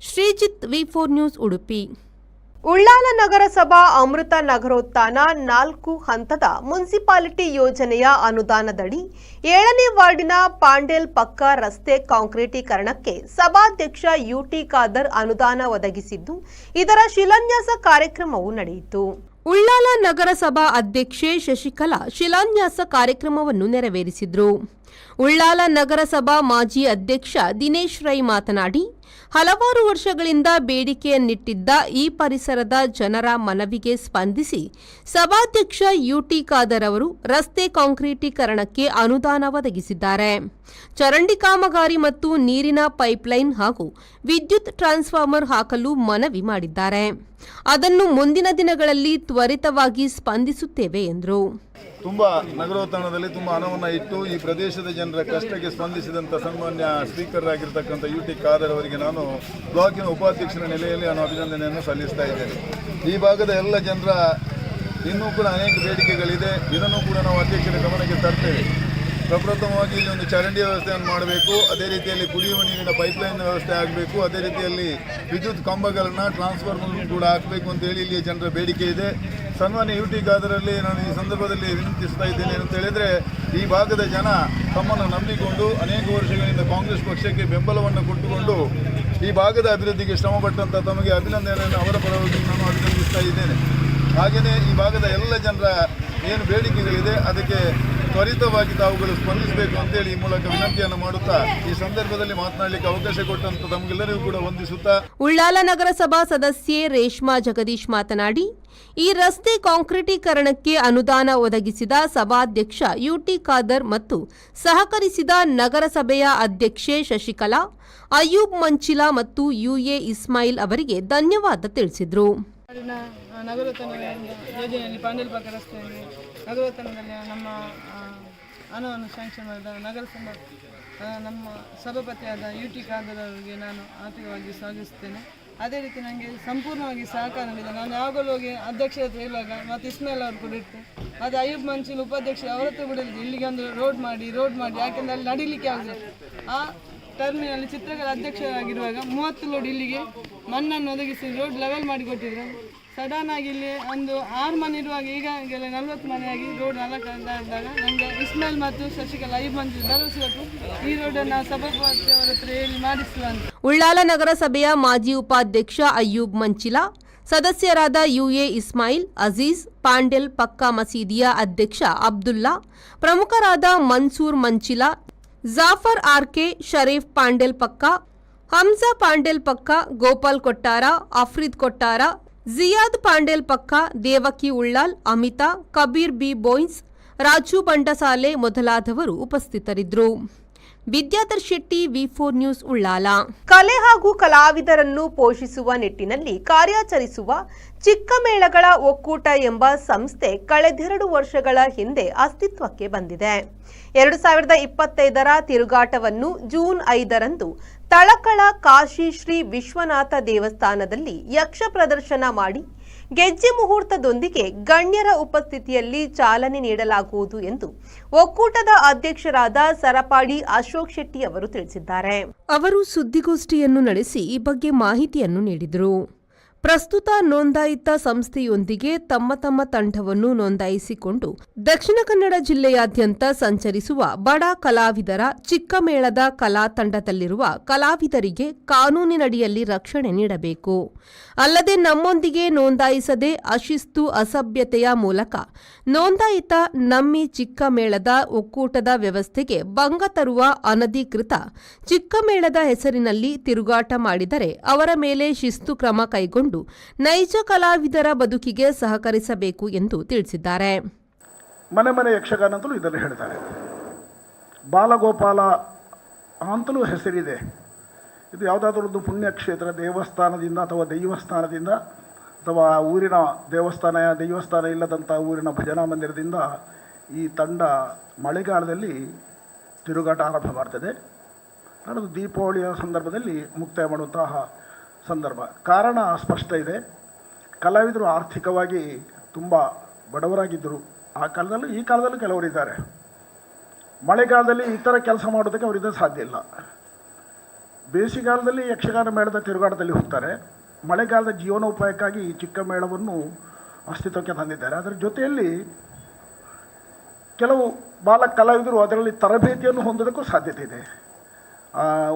Shrijith V four news Udupi Ullal ನಗರಸಭಾ ಅಮೃತ ನಗರೋತ್ಥಾನ ನಾಲ್ಕು ಹಂತದ ಮುನ್ಸಿಪಾಲಿಟಿ ಯೋಜನೆಯ ಅನುದಾನದಡಿ ಏಳನೇ ವಾರ್ಡಿನ ಪಾಂಡೇಲ್ ಪಕ್ಕ ರಸ್ತೆ ಕಾಂಕ್ರೀಟೀಕರಣಕ್ಕೆ ಸಭಾಧ್ಯಕ್ಷ ಯುಟಿ ಖಾದರ್ ಅನುದಾನ ಒದಗಿಸಿದ್ದು, ಇದರ ಶಿಲಾನ್ಯಾಸ ಕಾರ್ಯಕ್ರಮವು ನಡೆಯಿತು. ಉಳ್ಳಾಲ ನಗರಸಭಾ ಅಧ್ಯಕ್ಷೆ ಶಶಿಕಲಾ ಶಿಲಾನ್ಯಾಸ ಕಾರ್ಯಕ್ರಮವನ್ನು ನೆರವೇರಿಸಿದ್ರು. ಉಳ್ಳಾಲ ನಗರಸಭಾ ಮಾಜಿ ಅಧ್ಯಕ್ಷ ದಿನೇಶ್ ರೈ ಮಾತನಾಡಿ, ಹಲವಾರು ವರ್ಷಗಳಿಂದ ಬೇಡಿಕೆಯನ್ನಿಟ್ಟಿದ್ದ ಈ ಪರಿಸರದ ಜನರ ಮನವಿಗೆ ಸ್ಪಂದಿಸಿ ಸಭಾಧ್ಯಕ್ಷ ಯುಟಿ ಖಾದರ್ ಅವರು ರಸ್ತೆ ಕಾಂಕ್ರೀಟೀಕರಣಕ್ಕೆ ಅನುದಾನ ಒದಗಿಸಿದ್ದಾರೆ. ಚರಂಡಿ ಕಾಮಗಾರಿ ಮತ್ತು ನೀರಿನ ಪೈಪ್ಲೈನ್ ಹಾಗೂ ವಿದ್ಯುತ್ ಟ್ರಾನ್ಸ್ಫಾರ್ಮರ್ ಹಾಕಲು ಮನವಿ ಮಾಡಿದ್ದಾರೆ. ಅದನ್ನು ಮುಂದಿನ ದಿನಗಳಲ್ಲಿ ತ್ವರಿತವಾಗಿ ಸ್ಪಂದಿಸುತ್ತೇವೆ ಎಂದರು. ತುಂಬ ನಗರೋತ್ಥಾನದಲ್ಲಿ ತುಂಬ ಹಣವನ್ನು ಇಟ್ಟು ಈ ಪ್ರದೇಶದ ಜನರ ಕಷ್ಟಕ್ಕೆ ಸ್ಪಂದಿಸಿದಂಥ ಸನ್ಮಾನ್ಯ ಸ್ಪೀಕರ್ ಆಗಿರ್ತಕ್ಕಂಥ ಯು ಟಿ ಖಾದರ್ ಅವರಿಗೆ ನಾನು ಬ್ಲಾಕಿನ ಉಪಾಧ್ಯಕ್ಷರ ನೆಲೆಯಲ್ಲಿ ನಾನು ಅಭಿನಂದನೆಯನ್ನು ಸಲ್ಲಿಸ್ತಾ ಇದ್ದೇನೆ. ಈ ಭಾಗದ ಎಲ್ಲ ಜನರ ಇನ್ನೂ ಕೂಡ ಅನೇಕ ಬೇಡಿಕೆಗಳಿದೆ. ಇದನ್ನು ಕೂಡ ನಾವು ಅಧ್ಯಕ್ಷರ ಗಮನಕ್ಕೆ ತರ್ತೇವೆ. ಪ್ರಪ್ರಥಮವಾಗಿ ಇಲ್ಲಿ ಒಂದು ಚರಂಡಿ ವ್ಯವಸ್ಥೆಯನ್ನು ಮಾಡಬೇಕು. ಅದೇ ರೀತಿಯಲ್ಲಿ ಕುಡಿಯುವ ನೀರಿನ ಪೈಪ್ಲೈನ್ ವ್ಯವಸ್ಥೆ ಆಗಬೇಕು. ಅದೇ ರೀತಿಯಲ್ಲಿ ವಿದ್ಯುತ್ ಕಂಬಗಳನ್ನು ಟ್ರಾನ್ಸ್ಫಾರ್ಮರ್ ಕೂಡ ಹಾಕಬೇಕು ಅಂತೇಳಿ ಇಲ್ಲಿಯ ಜನರ ಬೇಡಿಕೆ ಇದೆ. ಸನ್ಮಾನ್ಯ ಯುಟಿಗಾದರಲ್ಲಿ ನಾನು ಈ ಸಂದರ್ಭದಲ್ಲಿ ವಿನಂತಿಸ್ತಾ ಇದ್ದೇನೆ ಅಂತ ಹೇಳಿದರೆ, ಈ ಭಾಗದ ಜನ ತಮ್ಮನ್ನು ನಂಬಿಕೊಂಡು ಅನೇಕ ವರ್ಷಗಳಿಂದ ಕಾಂಗ್ರೆಸ್ ಪಕ್ಷಕ್ಕೆ ಬೆಂಬಲವನ್ನು ಕೊಟ್ಟುಕೊಂಡು ಈ ಭಾಗದ ಅಭಿವೃದ್ಧಿಗೆ ಶ್ರಮಪಟ್ಟಂಥ ತಮಗೆ ಅಭಿನಂದನೆಯನ್ನು ಅವರ ಪರವಾಗಿ ನಾನು ಅಭಿನಂದಿಸ್ತಾ ಇದ್ದೇನೆ. ಹಾಗೆಯೇ ಈ ಭಾಗದ ಎಲ್ಲ ಜನರ ಏನು ಬೇಡಿಕೆಗಳಿದೆ, ಅದಕ್ಕೆ ತ್ವರಿತವಾಗಿ ತಾವುಗಳು ಸ್ಪಂದಿಸಬೇಕು ಅಂತೇಳಿ ಈ ಮೂಲಕ ವಿನಂತಿಯನ್ನು ಮಾಡುತ್ತಾ ಈ ಸಂದರ್ಭದಲ್ಲಿ ಮಾತನಾಡಲಿಕ್ಕೆ ಅವಕಾಶ ಕೊಟ್ಟಂತ ತಮಗೆಲ್ಲರಿಗೂ ಕೂಡ ವಂದಿಸುತ್ತಾ. ಉಳ್ಳಾಲ ನಗರಸಭಾ ಸದಸ್ಯೆ ರೇಷ್ಮಾ ಜಗದೀಶ್ ಮಾತನಾಡಿ ಈ ರಸ್ತೆ ಕಾಂಕ್ರೀಟೀಕರಣಕ್ಕೆ ಅನುದಾನ ಒದಗಿಸಿದ ಸಭಾಧ್ಯಕ್ಷ ಯುಟಿ ಖಾದರ್ ಮತ್ತು ಸಹಕರಿಸಿದ ನಗರಸಭೆಯ ಅಧ್ಯಕ್ಷೆ ಶಶಿಕಲಾ ಅಯೂಬ್ ಮಂಚಿಲಾ ಮತ್ತು ಯುಎ ಇಸ್ಮಾಯಿಲ್ ಅವರಿಗೆ ಧನ್ಯವಾದ ತಿಳಿಸಿದರು. ನಗರತನ ನಗರೋತ್ಥಾನ ಯೋಜನೆಯಲ್ಲಿ ಪಾಂಡಲ್ಪಾಕ ರಸ್ತೆಯಲ್ಲಿ ನಗರೋತ್ಥಾನದಲ್ಲಿ ನಮ್ಮ ಹಣವನ್ನು ಸ್ಯಾಂಕ್ಷನ್ ಮಾಡಿದ ನಗರಸಭೆ ನಮ್ಮ ಸಭಾಪತಿಯಾದ ಯು ಟಿ ಖಾದರ್ ಅವರಿಗೆ ನಾನು ಆರ್ಥಿಕವಾಗಿ ಸ್ವಾಗತಿಸುತ್ತೇನೆ ಅದೇ ರೀತಿ ನನಗೆ ಸಂಪೂರ್ಣವಾಗಿ ಸಹಕಾರ ನೀಡಿದೆ ನಾನು ಯಾವಾಗಲೂ ಹೋಗಿ ಅಧ್ಯಕ್ಷರ ಹತ್ರ ಇರುವಾಗ ಮತ್ತು ಇಸ್ಮೇಲ್ ಅವರು ಕೂಡ ಇರ್ತೆ ಮತ್ತು ಅಯ್ಯೂಬ್ ಮನ್ಸಿಲ್ ಉಪಾಧ್ಯಕ್ಷ ಅವರ ಹತ್ರ ಕೂಡ ಇಲ್ಲಿಗೆ ಒಂದು ರೋಡ್ ಮಾಡಿ ರೋಡ್ ಮಾಡಿ, ಯಾಕೆಂದರೆ ಅಲ್ಲಿ ನಡಿಲಿಕ್ಕೆ ಆಗಲಿಲ್ಲ ಆ ಟರ್ಮಿನಲ್ಲಿ ಚಿತ್ರಗಳ ಅಧ್ಯಕ್ಷರಾಗಿರುವಾಗ ಮೂವತ್ತು ಲೋಡ್ ಇಲ್ಲಿಗೆ ಮಣ್ಣನ್ನು ಒದಗಿಸಿ ರೋಡ್ ಲೆವೆಲ್ ಮಾಡಿ ಕೊಟ್ಟಿದ್ರು. ಸಡನ್ ಆಗಿ ಇಲ್ಲಿ ಒಂದು ಆರು ಮನೆ ಇರುವಾಗ ಈಗಾಗಲೇ ನಲ್ವತ್ತು ಮನೆಯಾಗಿ ರೋಡ್ ನಾಲ್ಕು ಇದ್ದಾಗ ನಮಗೆ ಇಸ್ಮಾಯಿಲ್ ಮತ್ತು ಶಶಿಕಲಾ ಐದು ಮಂದಿ ಭರವಸೆ ಈ ರೋಡನ್ನು ಸಭಾಪತಿ ಅವರ ಹತ್ರ ಹೇಳಿ ಮಾಡಿಸುವ ಅಂತ. ಉಳ್ಳಾಲ ನಗರಸಭೆಯ ಮಾಜಿ ಉಪಾಧ್ಯಕ್ಷ ಅಯ್ಯೂಬ್ ಮಂಚಿಲಾ, ಸದಸ್ಯರಾದ ಯುಎ ಇಸ್ಮಾಯಿಲ್, ಅಜೀಜ್ ಪಾಂಡೆಲ್ ಪಕ್ಕಾ ಮಸೀದಿಯ ಅಧ್ಯಕ್ಷ ಅಬ್ದುಲ್ಲಾ, ಪ್ರಮುಖರಾದ ಮನ್ಸೂರ್ ಮಂಚಿಲಾ, ಜಾಫರ್ ಆರ್ಕೆ ಶರೀಫ್ ಪಾಂಡೆಲ್ ಪಕ್ಕಾ ಹಂಸಾ ಪಾಂಡೆಲ್ ಪಕ್ಕಾ, ಗೋಪಾಲ್ ಕೊಟ್ಟಾರ ಅಫ್ರೀದ್ ಕೊಟ್ಟಾರ ಜಿಯಾದ್ ಪಾಂಡೇಲ್ ಪಕ್ಕ ದೇವಕಿ ಉಳ್ಳಾಲ್, ಅಮಿತಾ, ಕಬೀರ್ ಬಿ ಬೋಯ್ಸ್ ರಾಜು ಬಂಡಸಾಲೆ ಮೊದಲಾದವರು ಉಪಸ್ಥಿತರಿದ್ದರು. Vidyadhar Shetty, V four news Ullal. ಕಲೆ ಹಾಗೂ ಕಲಾವಿದರನ್ನು ಪೋಷಿಸುವ ನಿಟ್ಟಿನಲ್ಲಿ ಕಾರ್ಯಾಚರಿಸುವ ಚಿಕ್ಕಮೇಳಗಳ ಒಕ್ಕೂಟ ಎಂಬ ಸಂಸ್ಥೆ ಕಳೆದೆರಡು ವರ್ಷಗಳ ಹಿಂದೆ ಅಸ್ತಿತ್ವಕ್ಕೆ ಬಂದಿದೆ. ಎರಡು ಸಾವಿರದ ಇಪ್ಪತ್ತೈದರ ತಿರುಗಾಟವನ್ನು ಜೂನ್ ಐದರಂದು ತಳಕಳ ಕಾಶಿ ಶ್ರೀ ವಿಶ್ವನಾಥ ದೇವಸ್ಥಾನದಲ್ಲಿ ಯಕ್ಷ ಪ್ರದರ್ಶನ ಮಾಡಿ ಗೆಜ್ಜೆ ಮುಹೂರ್ತದೊಂದಿಗೆ ಗಣ್ಯರ ಉಪಸ್ಥಿತಿಯಲ್ಲಿ ಚಾಲನೆ ನೀಡಲಾಗುವುದು ಎಂದು ಒಕ್ಕೂಟದ ಅಧ್ಯಕ್ಷರಾದ ಸರಪಾಡಿ ಅಶೋಕ್ ಶೆಟ್ಟಿ ಅವರು ತಿಳಿಸಿದ್ದಾರೆ. ಅವರು ಸುದ್ದಿಗೋಷ್ಠಿಯನ್ನು ನಡೆಸಿ ಈ ಬಗ್ಗೆ ಮಾಹಿತಿಯನ್ನು ನೀಡಿದರು. ಪ್ರಸ್ತುತ ನೋಂದಾಯಿತ ಸಂಸ್ಥೆಯೊಂದಿಗೆ ತಮ್ಮ ತಮ್ಮ ತಂಡವನ್ನು ನೋಂದಾಯಿಸಿಕೊಂಡು ದಕ್ಷಿಣ ಕನ್ನಡ ಜಿಲ್ಲೆಯಾದ್ಯಂತ ಸಂಚರಿಸುವ ಬಡ ಕಲಾವಿದರ ಚಿಕ್ಕಮೇಳದ ಕಲಾ ತಂಡದಲ್ಲಿರುವ ಕಲಾವಿದರಿಗೆ ಕಾನೂನಿನಡಿಯಲ್ಲಿ ರಕ್ಷಣೆ ನೀಡಬೇಕು. ಅಲ್ಲದೆ ನಮ್ಮೊಂದಿಗೆ ನೋಂದಾಯಿಸದೆ ಅಶಿಸ್ತು ಅಸಭ್ಯತೆಯ ಮೂಲಕ ನೋಂದಾಯಿತ ನಮ್ಮಿ ಚಿಕ್ಕಮೇಳದ ಒಕ್ಕೂಟದ ವ್ಯವಸ್ಥೆಗೆ ಭಂಗ ತರುವ ಅನಧಿಕೃತ ಚಿಕ್ಕಮೇಳದ ಹೆಸರಿನಲ್ಲಿ ತಿರುಗಾಟ ಮಾಡಿದರೆ ಅವರ ಮೇಲೆ ಶಿಸ್ತು ಕ್ರಮ ಕೈಗೊಂಡು ನೈಜ ಕಲಾವಿದರ ಬದುಕಿಗೆ ಸಹಕರಿಸಬೇಕು ಎಂದು ತಿಳಿಸಿದ್ದಾರೆ. ಮನೆ ಮನೆ ಯಕ್ಷಗಾನ ಅಂತಲೂ ಇದನ್ನು ಹೇಳ್ತಾರೆ. ಬಾಲಗೋಪಾಲ ಅಂತಲೂ ಹೆಸರಿದೆ. ಇದು ಯಾವುದಾದ್ರೂ ಒಂದು ಪುಣ್ಯಕ್ಷೇತ್ರ, ದೇವಸ್ಥಾನದಿಂದ ಅಥವಾ ದೈವಸ್ಥಾನದಿಂದ ಅಥವಾ ಊರಿನ ದೇವಸ್ಥಾನ, ದೈವಸ್ಥಾನ ಇಲ್ಲದಂಥ ಊರಿನ ಭಜನಾ ಮಂದಿರದಿಂದ ಈ ತಂಡ ಮಳೆಗಾಲದಲ್ಲಿ ತಿರುಗಾಟ ಆರಂಭ ಮಾಡ್ತದೆ. ನಾಡದು ದೀಪಾವಳಿಯ ಸಂದರ್ಭದಲ್ಲಿ ಮುಕ್ತಾಯ ಮಾಡುವಂತಹ ಸಂದರ್ಭ. ಕಾರಣ ಸ್ಪಷ್ಟ ಇದೆ. ಕಲಾವಿದರು ಆರ್ಥಿಕವಾಗಿ ತುಂಬ ಬಡವರಾಗಿದ್ದರು. ಆ ಕಾಲದಲ್ಲೂ ಈ ಕಾಲದಲ್ಲೂ ಕೆಲವರಿದ್ದಾರೆ ಮಳೆಗಾಲದಲ್ಲಿ ಈ ಥರ ಕೆಲಸ ಮಾಡೋದಕ್ಕೆ ಅವರಿಂದ ಸಾಧ್ಯ ಇಲ್ಲ. ಬೇಸಿಗೆಗಾಲದಲ್ಲಿ ಯಕ್ಷಗಾನ ಮೇಳದ ತಿರುಗಾಟದಲ್ಲಿ ಹೋಗ್ತಾರೆ. ಮಳೆಗಾಲದ ಜೀವನೋಪಾಯಕ್ಕಾಗಿ ಈ ಚಿಕ್ಕ ಮೇಳವನ್ನು ಅಸ್ತಿತ್ವಕ್ಕೆ ತಂದಿದ್ದಾರೆ. ಅದರ ಜೊತೆಯಲ್ಲಿ ಕೆಲವು ಬಾಲ ಕಲಾವಿದರು ಅದರಲ್ಲಿ ತರಬೇತಿಯನ್ನು ಹೊಂದೋದಕ್ಕೂ ಸಾಧ್ಯತೆ ಇದೆ.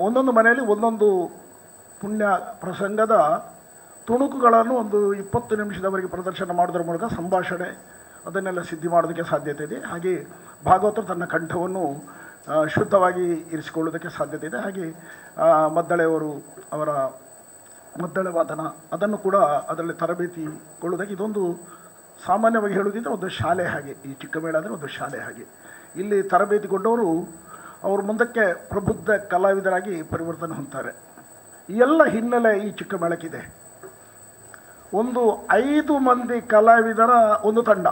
ಒಂದೊಂದು ಮನೆಯಲ್ಲಿ ಒಂದೊಂದು ಪುಣ್ಯ ಪ್ರಸಂಗದ ತುಣುಕುಗಳನ್ನು ಒಂದು ಇಪ್ಪತ್ತು ನಿಮಿಷದವರೆಗೆ ಪ್ರದರ್ಶನ ಮಾಡೋದ್ರ ಮೂಲಕ ಸಂಭಾಷಣೆ ಅದನ್ನೆಲ್ಲ ಸಿದ್ಧಿ ಮಾಡೋದಕ್ಕೆ ಸಾಧ್ಯತೆ ಇದೆ. ಹಾಗೆ ಭಾಗವತರು ತನ್ನ ಕಂಠವನ್ನು ಶುದ್ಧವಾಗಿ ಇರಿಸಿಕೊಳ್ಳೋದಕ್ಕೆ ಸಾಧ್ಯತೆ ಇದೆ. ಹಾಗೆ ಮದ್ದಳೆಯವರು ಅವರ ಮದ್ದಳೆ ವಾದನ ಅದನ್ನು ಕೂಡ ಅದರಲ್ಲಿ ತರಬೇತಿ ಕೊಳ್ಳೋದಕ್ಕೆ ಇದೊಂದು ಸಾಮಾನ್ಯವಾಗಿ ಹೇಳೋದಿದ್ರೆ ಒಂದು ಶಾಲೆ ಹಾಗೆ, ಈ ಚಿಕ್ಕಮೇಳ ಅಂದರೆ ಒಂದು ಶಾಲೆ ಹಾಗೆ. ಇಲ್ಲಿ ತರಬೇತಿಗೊಂಡವರು ಅವರು ಮುಂದಕ್ಕೆ ಪ್ರಬುದ್ಧ ಕಲಾವಿದರಾಗಿ ಪರಿವರ್ತನೆ ಹೊಂದ್ತಾರೆ. ಎಲ್ಲ ಹಿನ್ನೆಲೆ ಈ ಚಿಕ್ಕ ಬೆಳಕಿದೆ ಒಂದು ಐದು ಮಂದಿ ಕಲಾವಿದರ ಒಂದು ತಂಡ.